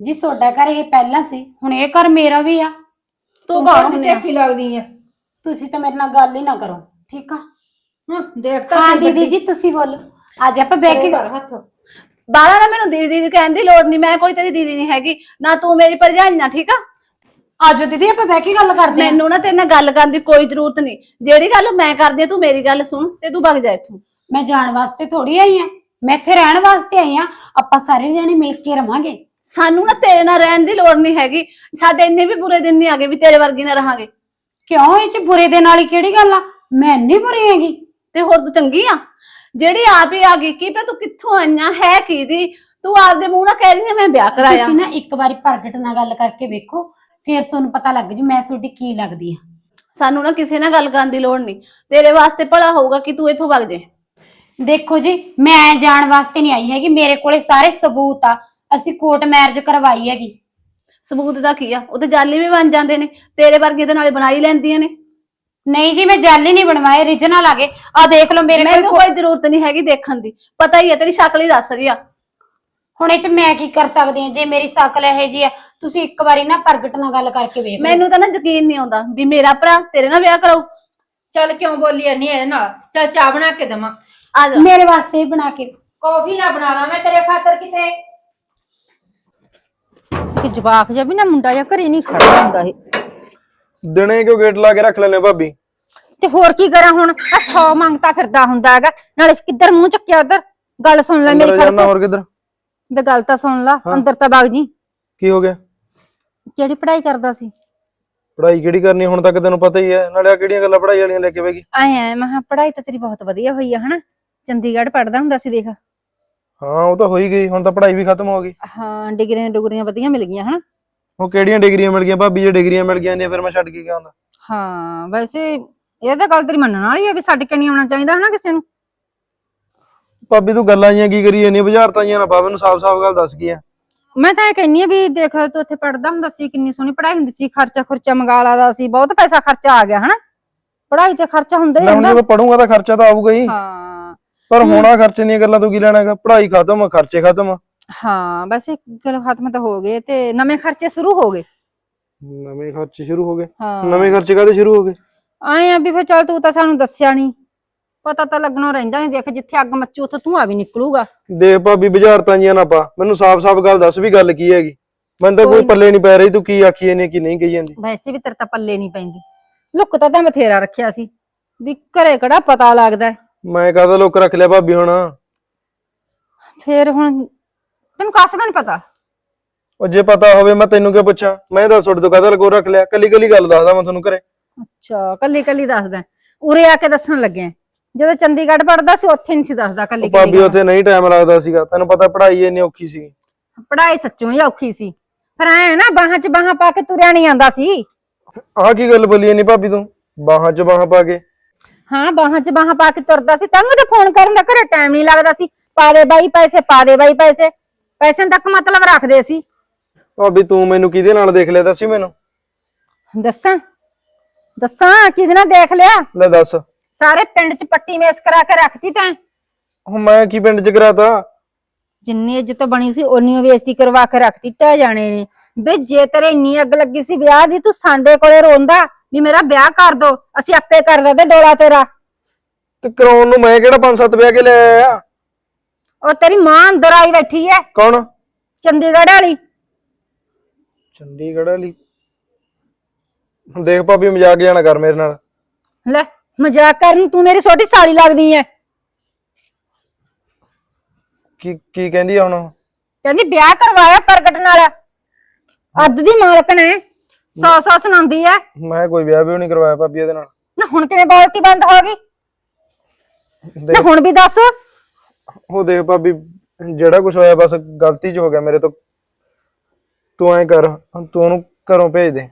ਜੀ ਤੁਹਾਡਾ ਘਰ ਇਹ ਪਹਿਲਾਂ ਸੀ ਹੁਣ ਇਹ ਘਰ ਮੇਰਾ ਵੀ ਆ। ਤੂੰ ਕੌਣ ਹੁੰਦੀ ਆ? ਟੇਕੀ ਲੱਗਦੀ ਆ। ਤੁਸੀਂ ਤਾਂ ਮੇਰੇ ਨਾਲ ਗੱਲ ਹੀ ਨਾ ਕਰੋ। ਠੀਕ ਆ? ਹਾਂ ਦੇਖ ਤਾਂ ਹਾਂ ਸਹੀ ਦੀਦੀ ਜੀ ਤੁਸੀਂ ਬੋਲੋ। ਅੱਜ ਆਪਾਂ ਬਹਿ ਕੇ ਕਰ ਹੱਥ। ਬਾਹਰ ਨਾ ਮੈਨੂੰ ਦੀਦੀ ਦੀਦੀ ਕਹਿਣ ਦੀ ਲੋੜ ਨਹੀਂ ਮੈਂ ਕੋਈ ਤੇਰੀ ਦੀਦੀ ਨਹੀਂ ਹੈਗੀ ਨਾ ਤੂੰ ਮੇਰੀ ਭਰਜਾਈ ਨਾ ਠੀਕ ਆ? ਆਜੋ ਦੀਦੀ ਆਪਾਂ ਬਹਿ ਕੇ ਗੱਲ ਕਰਦੇ ਹਾਂ। ਮੈਨੂੰ ਨਾ ਤੇਰੇ ਨਾਲ ਗੱਲ ਕਰਨ ਦੀ ਕੋਈ ਜ਼ਰੂਰਤ ਨਹੀਂ। ਜਿਹੜੀ ਗੱਲ ਮੈਂ ਕਰਦੀ ਆ ਤੂੰ ਮੇਰੀ ਗੱਲ ਸੁਣ ਤੇ ਤੂੰ ਭੱਗ ਜਾ ਇੱਥੋਂ। ਮੈਂ ਜਾਣ ਵਾਸਤੇ ਥੋੜੀ ਆਈ ਆ ਮੈਂ ਇੱਥੇ ਰਹਿਣ ਵਾਸਤੇ ਆਈ ਆ ਆਪਾਂ ਸਾਰੇ ਜਣੇ ਮਿਲ ਕੇ ਰਵਾਂਗੇ। ਸਾਨੂੰ ਨਾ ਤੇਰੇ ਨਾਲ ਰਹਿਣ ਦੀ ਲੋੜ ਨਹੀਂ ਹੈਗੀ। ਸਾਡੇ ਇੰਨੇ ਵੀ ਬੁਰੇ ਦਿਨ ਨਹੀਂ ਆਗੇ ਵੀ ਤੇਰੇ ਵਰਗੀ ਨਾ ਰਹਾਂਗੇ। ਕਿਉਂ? ਇਹ ਚ ਬੁਰੇ ਦੇ ਨਾਲ ਹੀ ਕਿਹੜੀ ਗੱਲ ਆ? ਮੈਂ ਨਹੀਂ ਬੁਰੀ ਹੈਗੀ ਤੇ ਹੋਰ ਤੂੰ ਚੰਗੀ ਆ? ਜਿਹੜੀ ਆਪ ਹੀ ਆ ਗਈ ਕੀ ਪਤਾ ਤੂੰ ਕਿੱਥੋਂ ਆਈਆਂ? ਹੈ ਕੀ ਦੀ ਤੂੰ ਆਪਦੇ ਮੂੰਹ ਨਾਲ ਕਹਿ ਰਹੀ ਆ ਮੈਂ ਵਿਆਹ ਕਰਾਇਆ। ਤੁਸੀਂ ਨਾ ਇੱਕ ਵਾਰੀ ਪ੍ਰਗਟ ਨਾਲ ਗੱਲ ਕਰਕੇ ਵੇਖੋ ਫਿਰ ਤੁਹਾਨੂੰ ਪਤਾ ਲੱਗ ਜੂ ਮੈਂ ਤੁਹਾਡੀ ਕੀ ਲੱਗਦੀ ਆ। ਸਾਨੂੰ ਨਾ ਕਿਸੇ ਨਾਲ ਗੱਲ ਕਰਨ ਦੀ ਲੋੜ ਨਹੀਂ। ਤੇਰੇ ਵਾਸਤੇ ਭਲਾ ਹੋਊਗਾ ਕਿ ਤੂੰ ਇੱਥੋਂ ਵਗ ਜੇ ਦੇਖੋ ਜੀ ਮੈਂ ਜਾਣ ਵਾਸਤੇ ਨਹੀਂ ਆਈ ਹੈਗੀ ਮੇਰੇ ਕੋਲੇ ਸਾਰੇ ਸਬੂਤ ਆ। ਅਸੀਂ ਕੋਰਟ ਮੈਰਿਜ ਕਰਵਾਈ ਹੈਗੀ। ਸਬੂਤ ਦਾ ਕੀ ਆ? ਉਹ ਤੇ ਜਾਲੀ ਵੀ ਬਣ ਜਾਂਦੇ ਨੇ। ਤੇਰੇ ਵਰਗੇ ਦੇ ਨਾਲੇ ਬਣਾਈ ਲੈਂਦੀਆਂ ਨੇ। ਨਹੀਂ ਜੀ ਮੈਂ ਜਾਲੀ ਨਹੀਂ ਬਣਵਾਏ origignal ਆ ਗਏ। ਆ ਦੇਖ ਲਓ ਮੇਰੇ ਮੈਨੂੰ ਕੋਲ। ਕੋਈ ਜ਼ਰੂਰਤ ਨਹੀਂ ਹੈਗੀ ਦੇਖਣ ਦੀ। ਪਤਾ ਹੀ ਹੈ ਤੇਰੀ ਸ਼ਕਲ ਹੀ ਦੱਸ ਰਹੀ ਆ। ਹੁਣ ਇਹ ਚ ਮੈਂ ਕੀ ਕਰ ਸਕਦੀ ਹਾਂ? ਜੇ ਮੇਰੀ ਸ਼ਕਲ ਇਹ ਜੀ ਆ ਤੁਸੀਂ ਇੱਕ ਵਾਰੀ ਨਾ ਪ੍ਰਗਟ ਨਾਲ ਗੱਲ ਕਰਕੇ ਵੇਖ ਲਓ। ਮੈਨੂੰ ਤਾਂ ਨਾ ਯਕੀਨ ਨਹੀਂ ਆਉਂਦਾ ਵੀ ਮੇਰਾ ਭਰਾ ਤੇਰੇ ਨਾਲ ਵਿਆਹ ਕਰਾਊ। ਚੱਲ ਕਿਉਂ ਬੋਲੀ ਐ ਨਹੀਂ ਇਹਦੇ ਨਾਲ? ਚੱਲ ਚਾਹ ਬਣਾ ਕੇ ਦਵਾਂ। ਆ ਜਾ। ਮੇਰੇ ਵਾਸਤੇ ਹੀ ਬਣਾ ਕੇ। ਕੌਫੀ ਨਾ ਬਣਾ ਲਾ ਮੈਂ ਤੇਰੇ ਖਾਤਰ ਕਿਤੇ ਕਿ ਜਵਾਕ ਜਿਹਾ ਵੀ ਨਾ ਮੁੰਡਾ ਜਿਹਾ ਘਰੇ ਨਹੀਂ ਖੜਾ ਹੁੰਦਾ ਇਹ। ਦਿਨੇ ਕਿਉਂ ਗੇਟ ਲਾ ਕੇ ਰੱਖ ਲੈਨੇ ਭਾਬੀ? ਤੇ ਹੋਰ ਕੀ ਕਰਾਂ ਹੁਣ? ਆ ਸੌ ਮੰਗਤਾ ਫਿਰਦਾ ਹੁੰਦਾ ਹੈਗਾ। ਨਾਲੇ ਕਿੱਧਰ ਮੂੰਹ ਚੱਕਿਆ ਉਧਰ? ਗੱਲ ਸੁਣ ਲੈ ਮੇਰੀ ਖੜ ਜਾਣਾ ਕੇ ਹੋਰ ਕਿੱਧਰ? ਬੇ ਗੱਲ ਤਾਂ ਸੁਣ ਲਾ ਹਾਂ। ਅੰਦਰ ਤਾਂ ਵਗ ਜੀ। ਕੀ ਹੋ ਗਿਆ? ਕਿਹੜੀ ਪੜ੍ਹਾਈ ਕਰਦਾ ਸੀ? ਪੜ੍ਹਾਈ ਕਿਹੜੀ ਕਰਨੀ ਹੁਣ ਤੱਕ ਤੈਨੂੰ ਪਤਾ ਹੀ ਹੈ। ਨਾਲੇ ਆ ਕਿਹੜੀਆਂ ਗੱਲਾਂ ਪੜ੍ਹਾਈ ਵਾਲੀਆਂ ਲੈ ਕੇ ਬੈਗੀ ਆਏ ਐ ਮੈਂ ਕਿਹਾ ਪੜ੍ਹਾਈ ਤਾਂ ਤੇਰੀ ਬਹੁਤ ਵਧੀਆ ਹੋਈ ਆ ਹਨਾ? ਚੰਡੀਗੜ੍ਹ ਪੜਦਾ ਹੁੰਦਾ ਸੀ ਦੇਖ। ਹਾਂ ਉਹ ਤਾਂ ਹੋ ਹੀ ਗਈ ਹੁਣ ਤਾਂ ਪੜ੍ਹਾਈ ਵੀ ਖਤਮ ਹੋ ਗਈ। ਹਾਂ ਡਿਗਰੀਆਂ ਡੁਗਰੀਆਂ ਵਧੀਆ ਮਿਲ ਗਈਆਂ ਹਨਾ? ਉਹ ਕਿਹੜੀਆਂ ਡਿਗਰੀਆਂ ਮਿਲ ਗਈਆਂ? ਭਾਬੀ ਜੇ ਡਿਗਰੀਆਂ ਮਿਲ ਗਈਆਂ ਨੇ ਫਿਰ ਮੈਂ ਛੱਡ ਕੇ ਗਿਆ ਹੁੰਦਾ ਹਾਂ ਵੈਸੇ ਇਹ ਤਾਂ ਗੱਲ ਤੇਰੀ ਮੰਨਣ ਵਾਲੀ ਆ ਵੀ ਛੱਡ ਕੇ ਨਹੀਂ ਆਉਣਾ ਚਾਹੀਦਾ ਹਨਾ ਕਿਸੇ ਨੂੰ। ਭਾਬੀ ਤੂੰ ਗੱਲਾਂ ਜੀਆਂ ਕੀ ਕਰੀ ਜਾਂਦੀ ਬੁਝਾਰਤਾਂ ਜੀਆਂ ਨਾ ਪਾ ਮੈਨੂੰ ਸਾਫ਼-ਸਾਫ਼ ਗੱਲ ਦੱਸ ਕੀ ਆ। ਮੈਂ ਤਾਂ ਇਹ ਕਹਿੰਨੀ ਆ ਵੀ ਦੇਖ ਤੂੰ ਉੱਥੇ ਪੜਦਾ ਹੁੰਦਾ ਸੀ ਕਿੰਨੀ ਸੋਹਣੀ ਪੜ੍ਹਾਈ ਹੁੰਦੀ ਸੀ ਖਰਚਾ ਖੁਰਚਾ ਮੰਗਾ ਲਾਦਾ ਸੀ ਬਹੁਤ ਪੈਸਾ ਖਰਚਾ ਆ ਗਿਆ ਹਨਾ। ਪੜ੍ਹਾਈ ਤੇ ਖਰਚਾ ਹੁੰਦਾ ਹੀ ਹੁਣ ਰਹਿੰਦਾ। ਜਦੋਂ ਪੜੂੰਗਾ ਤਾਂ ਖਰਚਾ ਤਾਂ ਆਊਗਾ ਹੀ। ਹਾਂ। ਪਰ ਹੋਣਾ ਖਰਚੇ ਦੀਆਂ ਗੱਲਾਂ ਤੂੰ ਕੀ ਲੈਣਾ ਹੈਗਾ ਪੜ੍ਹਾਈ ਖਤਮ ਖਰਚੇ ਖਤਮ। ਹਾਂ ਬਸ ਇੱਕ ਗੱਲ ਖਤਮ ਤਾਂ ਹੋ ਗਏ ਤੇ ਨਵੇਂ ਖਰਚੇ ਸ਼ੁਰੂ ਹੋ ਗਏ। ਨਵੇਂ ਖਰਚੇ ਸ਼ੁਰੂ ਹੋ ਗਏ। ਹਾਂ। ਨਵੇਂ ਖਰਚੇ ਕਾਹਦੇ ਸ਼ੁਰੂ ਹੋ ਗਏ? ਆਏ ਆ ਵੀ ਫਿਰ ਚੱਲ ਤੂੰ ਤਾਂ ਸਾਨੂੰ ਦੱਸਿਆ ਨਹੀਂ ਪਤਾ ਤਾਂ ਲੱਗਣਾ ਰਹਿੰਦਾ ਨਹੀਂ ਦੇਖ ਜਿੱਥੇ ਅੱਗ ਮੱਚੂ ਉੱਥੇ ਧੂੰਆਂ ਵੀ ਨਿਕਲੂਗਾ। ਦੇਖ ਭਾਬੀ ਬੁਝਾਰਤਾਂ ਜੀਆਂ ਨਾ ਪਾ। ਮੈਨੂੰ ਸਾਫ਼-ਸਾਫ਼ ਗੱਲ ਦੱਸ ਵੀ ਗੱਲ ਕੀ ਹੈਗੀ। ਮੈਨੂੰ ਤਾਂ ਕੋਈ ਪੱਲੇ ਨਹੀਂ ਪੈ ਰਹੀ ਤੂੰ ਕੀ ਆਖੀ ਜਾਂਦੀ ਕੀ ਨਹੀਂ ਕਹੀ ਜਾਂਦੀ। ਵੈਸੇ ਵੀ ਤੇਰੇ ਤਾਂ ਪੱਲੇ ਨਹੀਂ ਪੈਂਦੀ। ਲੁੱਕ ਤਾਂ ਤਾਂ ਬਥੇਰਾ ਰੱਖਿਆ ਸੀ। ਵੀ ਘਰੇ ਕਿਹੜਾ ਪਤਾ ਲੱਗਦਾ ਹੈ। ਮੈਂ ਕਾਹਦਾ ਲੋਕ ਰੱਖ ਲਿਆ ਭਾਬੀ ਹੁਣ? ਫਿਰ ਹੁਣ ਤੈਨੂੰ ਕਾਸ ਦਾ ਨਹੀਂ ਪਤਾ? ਉਹ ਜੇ ਪਤਾ ਹੋਵੇ ਮੈਂ ਤੈਨੂੰ ਕਿਉਂ ਪੁੱਛਾਂ? ਮੈਂ ਤਾਂ ਤੁਹਾਡੇ ਤੋਂ ਕਾਹਦਾ ਲਗੋ ਰੱਖ ਲਿਆ? ਕੱਲੀ ਕੱਲੀ ਗੱਲ ਦੱਸਦਾ ਮੈਂ ਤੁਹਾਨੂੰ ਘਰੇ। ਅੱਛਾ ਕੱਲੀ ਕੱਲੀ ਦੱਸਦਾ ਉਰੇ ਆ ਕੇ ਦੱਸਣ ਲੱਗਿਆ ਜਦੋਂ ਚੰਡੀਗੜ੍ਹ ਪੜਦਾ ਸੀ ਉੱਥੇ ਨਹੀਂ ਸੀ ਦੱਸਦਾ ਕੱਲੀ ਉਹ ਭਾਬੀ ਕੱਲੀ ਉੱਥੇ ਨਹੀਂ ਟਾਈਮ ਲੱਗਦਾ ਸੀਗਾ। ਤੈਨੂੰ ਪਤਾ ਪੜ੍ਹਾਈ ਇੰਨੀ ਔਖੀ ਸੀ। ਪੜਾਈ ਸੱਚੋਂ ਹੀ ਔਖੀ ਸੀ। ਫਿਰ ਐ ਨਾ ਬਾਹਾਂ 'ਚ ਬਾਹਾਂ ਪਾ ਕੇ ਤੁਰਿਆ ਨਹੀਂ ਆਂਦਾ ਸੀ। ਆਹ ਕੀ ਗੱਲ ਬੋਲੀ ਨਹੀਂ ਭਾਬੀ ਤੂੰ? ਬਾਹਾਂ 'ਚ ਬਾਹਾਂ ਪਾ ਕੇ। ਹਾਂ ਬਾਹਾਂ 'ਚ ਬਾਹਾਂ ਪਾ ਕੇ ਤੁਰਦਾ ਸੀ। ਤੈਨੂੰ ਤੇ ਫੋਨ ਕਰਨ ਦਾ ਘਰੇ ਟਾਈਮ ਨਹੀਂ ਲੱਗਦਾ ਸੀ। ਪਾ ਦੇ ਬਾਈ ਪੈਸੇ ਪਾ ਦੇ ਬਾਈ ਪੈਸੇ। ਪੈਸੇ ਤੱਕ ਮਤਲਬ ਰੱਖਦੇ ਸੀ। ਭਾਬੀ ਤੂੰ ਮੈਨੂੰ ਕਿਹਦੇ ਨਾਲ ਦੇਖ ਲਿਆ? ਦੱਸੀ ਮੈਨੂੰ। ਦੱਸਾਂ? ਦੱਸਾਂ ਕਿਹਦੇ ਨਾਲ ਦੇਖ ਲਿਆ? ਲੈ ਦੱਸ। ਸਾਰੇ ਪਿੰਡ 'ਚ ਪੱਟੀ ਮੇਸ ਕਰਾ ਕੇ ਰੱਖਤੀ ਤੈਂ? ਹੁਣ ਮੈਂ ਕੀ ਪਿੰਡ 'ਚ ਕਰਾਤਾ? ਜਿੰਨੀ ਇੱਜ਼ਤ ਬਣੀ ਸੀ ਉਨੀ ਓ ਬੇਇੱਜ਼ਤੀ ਕਰਵਾ ਕੇ ਰੱਖਤੀ ਟਹਿ ਜਾਣੇ ਨੇ। ਵੇ ਜੇ ਤੇਰੇ ਇੰਨੀ ਅੱਗ ਲੱਗੀ ਸੀ ਵਿਆਹ ਦੀ ਤੂੰ ਸਾਡੇ ਕੋਲੇ ਰੋਂਦਾ ਵੀ ਮੇਰਾ ਵਿਆਹ ਕਰ ਦੋ ਅਸੀਂ ਆਪੇ ਕਰ ਦਿੰਦੇ ਡੋਲਾ ਤੇਰਾ। ਤੇ ਕਰਾਉਣ ਨੂੰ ਮੈਂ ਕਿਹੜਾ ਪੰਜ ਸੱਤ ਵਿਆਹ ਕੇ ਲੈ ਆਇਆ? ਉਹ ਤੇਰੀ ਮਾਂ ਅੰਦਰ ਆਈ ਬੈਠੀ ਐ। ਕੌਣ? ਚੰਡੀਗੜ੍ਹ ਵਾਲੀ। ਚੰਡੀਗੜ੍ਹ ਵਾਲੀ। ਦੇਖ ਭਾਬੀ ਮਜ਼ਾਕ ਜਾਣਾ ਕਰ ਮੇਰੇ ਨਾਲ। ਲੈ ਮਜ਼ਾਕ ਕਰਨ ਤੂੰ ਮੇਰੀ ਛੋਟੀ ਸਾਲੀ ਲੱਗਦੀ ਐ। ਕੀ ਕੀ ਕਹਿੰਦੀ ਆ ਹੁਣ ਉਹ? ਕਹਿੰਦੀ ਵਿਆਹ ਕਰਵਾਇਆ ਪ੍ਰਗਟ ਨਾਲ। ਅੱਧ ਦੀ ਮਾਲਕ ਨੇ ਸੌ ਸੌ ਸੁਣਾਉਂਦੀ ਐ। ਮੈਂ ਕੋਈ ਵਿਆਹ ਵੀ ਨਹੀਂ ਕਰਵਾਇਆ ਭਾਬੀ ਇਹਦੇ ਨਾਲ। ਨਾ ਹੁਣ ਕਿਵੇਂ ਬੋਲਤੀ ਬੰਦ ਹੋ ਗਈ? ਨਾ ਦੇਖ। ਹੁਣ ਵੀ ਦੱਸ। ਉਹ ਦੇਖ ਭਾਬੀ ਜਿਹੜਾ ਕੁਝ ਹੋਇਆ ਬਸ ਗਲਤੀ 'ਚ ਹੋ ਗਿਆ ਮੇਰੇ ਤੋਂ। ਤੂੰ ਐਂ ਕਰ ਹੁਣ ਤੂੰ ਉਹਨੂੰ ਘਰੋਂ ਭੇਜ ਦੇ।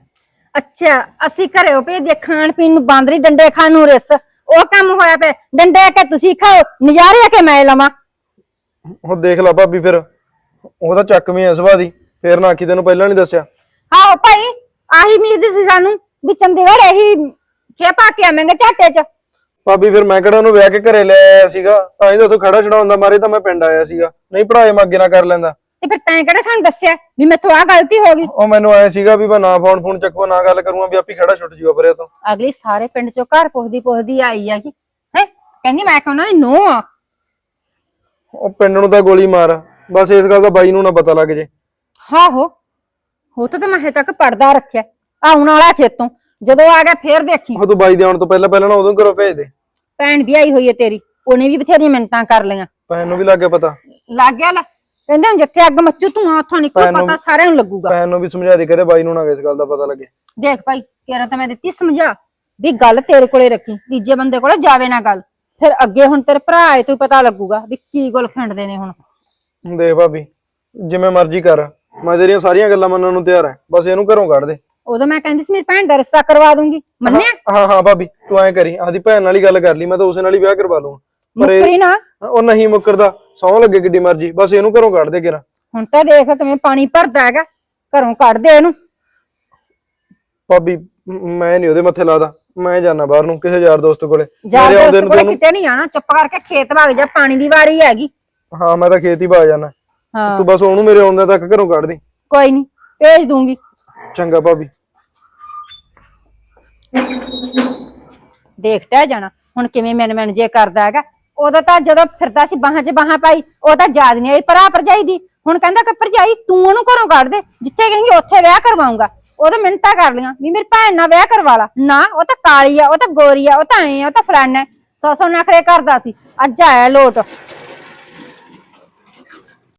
ਅੱਛਾ ਅਸੀਂ ਘਰੇ ਉਹ ਭੇਜਦੇ ਖਾਣ ਪੀਣ ਨੂੰ ਬਾਂਦਰੀ ਡੰਡੇ ਖਾਣ ਨੂੰ ਰਿਸ। ਉਹ ਕੰਮ ਹੋਇਆ ਪਿਆ ਡੰਡੇ ਆ ਕੇ ਤੁਸੀਂ ਖਾਓ ਨਜ਼ਾਰੇ ਆ ਕੇ ਮੈਂ ਲਵਾਂ। ਹੁਣ ਦੇਖ ਲੈ ਭਾਬੀ ਫਿਰ ਉਹ ਤਾਂ ਚੱਕਵੀਂ ਐ ਸੁਭਾਅ ਦੀ ਫੇਰ ਨਾ ਆਖੀ ਤੈਨੂੰ ਪਹਿਲਾਂ ਨਹੀਂ ਦੱਸਿਆ। ਆਹੋ ਭਾਈ ਆਹੀ ਉਮੀਦ ਸੀ ਸਾਨੂੰ ਵੀ ਚੰਡੀਗੜ੍ਹ ਇਹੀ ਖੇ ਪਾ ਕੇ ਆਵਾਂਗੇ ਝਾਟੇ 'ਚ। ਭਾਬੀ ਫਿਰ ਮੈਂ ਕਿਹੜਾ ਉਹਨੂੰ ਵਿਆਹ ਕੇ ਘਰੇ ਲੈ ਆਇਆ ਸੀਗਾ ਤਾਂ ਹੀ ਤਾਂ ਉੱਥੋਂ ਖੜਾ ਛਡਾਉਣ ਦਾ ਮਾਰੇ ਤਾਂ ਮੈਂ ਪਿੰਡ ਆਇਆ ਸੀਗਾ। ਨਹੀਂ ਪੜਾਏ ਮੈਂ ਅੱਗੇ ਨਾ ਕਰ ਲੈਂਦਾ। ਤੇ ਫਿਰ ਤੈਂ ਕਿਹੜਾ ਸਾਨੂੰ ਦੱਸਿਆ ਵੀ ਮੈਥੋਂ ਆ ਗਲਤੀ ਹੋ ਗਈ? ਉਹ ਮੈਨੂੰ ਆਇਆ ਸੀਗਾ ਵੀ ਮੈਂ ਨਾ ਫੋਨ ਫੋਨ ਚੱਕੂਗਾ ਨਾ ਗੱਲ ਕਰੂੰਗਾ ਵੀ ਆਪੀ ਖੜਾ ਛੁੱਟ ਜੂਗਾ ਪਰੇ ਤੋਂ। ਅਗਲੀ ਸਾਰੇ ਪਿੰਡ 'ਚੋਂ ਘਰ ਪੁੱਛਦੀ ਪੁੱਛਦੀ ਆਈ ਹੈਗੀ ਹੈ? ਕਹਿੰਦੀ ਮੈਂ ਕਿ ਉਹਨਾਂ ਦੀ ਨੂੰਹ ਆ। ਉਹ ਪਿੰਡ ਨੂੰ ਤਾਂ ਗੋਲੀ ਮਾਰ ਬਸ ਇਸ ਗੱਲ ਦਾ ਬਾਈ ਨੂੰ ਨਾ ਪਤਾ ਲੱਗ ਜੇ। ਆਹੋ ਉਹ ਤਾਂ ਮੈਂ ਹਜੇ ਤੱਕ ਪੜਦਾ ਰੱਖਿਆ। ਆਉਣ ਵਾਲਾ ਖੇਤੋਂ ਜਦੋਂ ਆ ਗਿਆ ਫੇਰ ਦੇਖੀ। ਉਹ ਤੂੰ ਬਾਈ ਦੇ ਆਉਣ ਤੋਂ ਪਹਿਲਾਂ ਪਹਿਲਾਂ ਨਾ ਉਦੋਂ ਘਰੋਂ ਭੇਜ ਦੇ। ਭੈਣ ਵੀ ਆਈ ਹੋਈ ਹੈ ਤੇਰੀ ਉਹਨੇ ਵੀ ਬਥੇਰੀਆਂ ਮਿੰਟਾਂ ਕਰ ਲਈਆਂ। ਭੈਣ ਨੂੰ ਵੀ ਲੱਗ ਗਿਆ ਪਤਾ। ਲੱਗ ਗਿਆ ਲੈ। ਕਹਿੰਦੇ ਹੁਣ ਜਿੱਥੇ ਅੱਗ ਮੱਚੂ ਤੂੰ ਉੱਥੋਂ ਨਿਕਲ ਪਤਾ ਸਾਰਿਆਂ ਨੂੰ ਲੱਗੂਗਾ। ਭੈਣ ਨੂੰ ਵੀ ਸਮਝਾ ਦੇ ਕਰੇ ਬਾਈ ਨੂੰ ਨਾ ਇਸ ਗੱਲ ਦਾ ਪਤਾ ਲੱਗੇ। ਦੇਖ ਭਾਈ ਤੇਰਾ ਤਾਂ ਮੈਂ ਦਿੱਤੀ ਸਮਝਾ। ਵੀ ਗੱਲ ਤੇਰੇ ਕੋਲੇ ਰੱਖੀ ਤੀਜੇ ਬੰਦੇ ਕੋਲੇ ਜਾਵੇ ਨਾ ਗੱਲ। ਫਿਰ ਅੱਗੇ ਹੁਣ ਤੇਰੇ ਭਰਾ ਆਏ ਤੋਂ ਪਤਾ ਲੱਗੂਗਾ ਵੀ ਕੀ ਗੁਲ ਖਿੰਡਦੇ ਨੇ ਹੁਣ। ਦੇਖ ਭਾਬੀ ਜਿਵੇਂ ਮਰਜ਼ੀ ਕਰ। ਮੈਂ ਤੇਰੀਆਂ ਸਾਰੀਆਂ ਗੱਲਾਂ ਮੰਨਣ ਨੂੰ ਤਿਆਰ ਹਾਂ ਬਸ ਇਹਨੂੰ ਘਰੋਂ ਕੱਢ ਦੇ। ਉਦੋਂ ਮੈਂ ਕਹਿੰਦੀ ਸੀ ਮੇਰੀ ਭੈਣ ਦਾ ਰਿਸ਼ਤਾ ਕਰਵਾ ਦੂੰਗੀ। ਮੰਨਿਆ? ਹਾਂ ਹਾਂ ਭਾਬੀ ਤੂੰ ਐਂ ਕਰੀ। ਆਦੀ ਭੈਣ ਨਾਲ ਹੀ ਗੱਲ ਕਰ ਲਈ ਮੈਂ ਤਾਂ ਉਸੇ ਨਾਲ ਹੀ ਵਿਆਹ ਕਰਵਾ ਲੂੰ ਪਰ ਇਹ ਮੁੱਕਰੀ ਨਾ। ਉਹ ਨਹੀਂ ਮੁੱਕਰਦਾ। ਸੌਂ ਲੱਗੇ ਕਿੱਡੀ ਮਰਜ਼ੀ ਬਸ ਇਹਨੂੰ ਘਰੋਂ ਕੱਢ ਦੇ ਕਿਰਾ। ਹੁਣ ਤਾਂ ਦੇਖ ਕਿਵੇਂ ਪਾਣੀ ਭਰਦਾ ਹੈਗਾ ਘਰੋਂ ਕੱਢ ਦੇ ਇਹਨੂੰ। ਭਾਬੀ ਮ- ਮੈਂ ਨਹੀਂ ਉਹਦੇ ਮੱਥੇ ਲਾਦਾ ਮੈਂ ਜਾਣਾ ਬਾਹਰ ਨੂੰ ਕਿਸੇ ਯਾਰ ਦੋਸਤ ਕੋਲੇ। ਮੇਰੇ ਆਉਂਦੇ ਦੋਸਤ ਨੂੰ ਕੋਲੇ ਕਿਤੇ ਨਹੀਂ ਜਾਣਾ ਚੁੱਪ ਕਰਕੇ ਖੇਤ ਭਾਗ ਜਾ ਪਾਣੀ ਦੀ ਵਾਰੀ ਹੈਗੀ। ਹਾਂ ਮੈਂ ਤਾਂ ਖੇਤ ਹੀ ਭਾ ਜਾਣਾ ਹਾਂ। ਤੂੰ ਬਸ ਉਹਨੂੰ ਮੇਰੇ ਆਉਂਦੇ ਤੱਕ ਘਰੋਂ ਕੱਢ ਦੇ। ਕੋਈ ਨਹੀਂ ਭੇਜ ਦੂੰਗੀ। ਚੰਗਾ ਭਾਬੀ। ਦੇਖ ਟਹਿ ਜਾਣਾ ਹੁਣ ਕਿਵੇਂ ਮੈਨ ਮੈਨ ਜੇ ਕਰਦਾ ਹੈਗਾ। ਉਦੋਂ ਤਾਂ ਜਦੋਂ ਫਿਰਦਾ ਸੀ ਬਾਹਾਂ 'ਚ ਬਾਹਾਂ ਪਾਈ, ਉਹ ਤਾਂ ਯਾਦ ਨਹੀਂ ਆਈ ਭਰਾ ਭਰਜਾਈ ਦੀ। ਹੁਣ ਕਹਿੰਦਾ ਕਿ ਭਰਜਾਈ, ਤੂੰ ਉਹਨੂੰ ਘਰੋਂ ਕੱਢ ਦੇ, ਜਿੱਥੇ ਕਹੇਂਗੀ ਉੱਥੇ ਵਿਆਹ ਕਰਵਾਉਂਗਾ। ਉਹ ਤਾਂ ਮਿੰਟਾਂ ਕਰ ਲੀਆਂ ਵੀ ਮੇਰੀ ਭੈਣ ਨਾਲ ਵਿਆਹ ਕਰਵਾ ਲਾ। ਨਾ, ਉਹ ਤਾਂ ਕਾਲੀ ਆ, ਉਹ ਤਾਂ ਗੋਰੀ ਆ, ਉਹ ਤਾਂ ਐ ਆ, ਉਹ ਤਾਂ ਫਲਾਨਾ ਹੈ। ਸੌ ਸੌ ਨਖਰੇ ਕਰਦਾ ਸੀ। ਅੱਜ ਆਇਆ ਲੋਟ।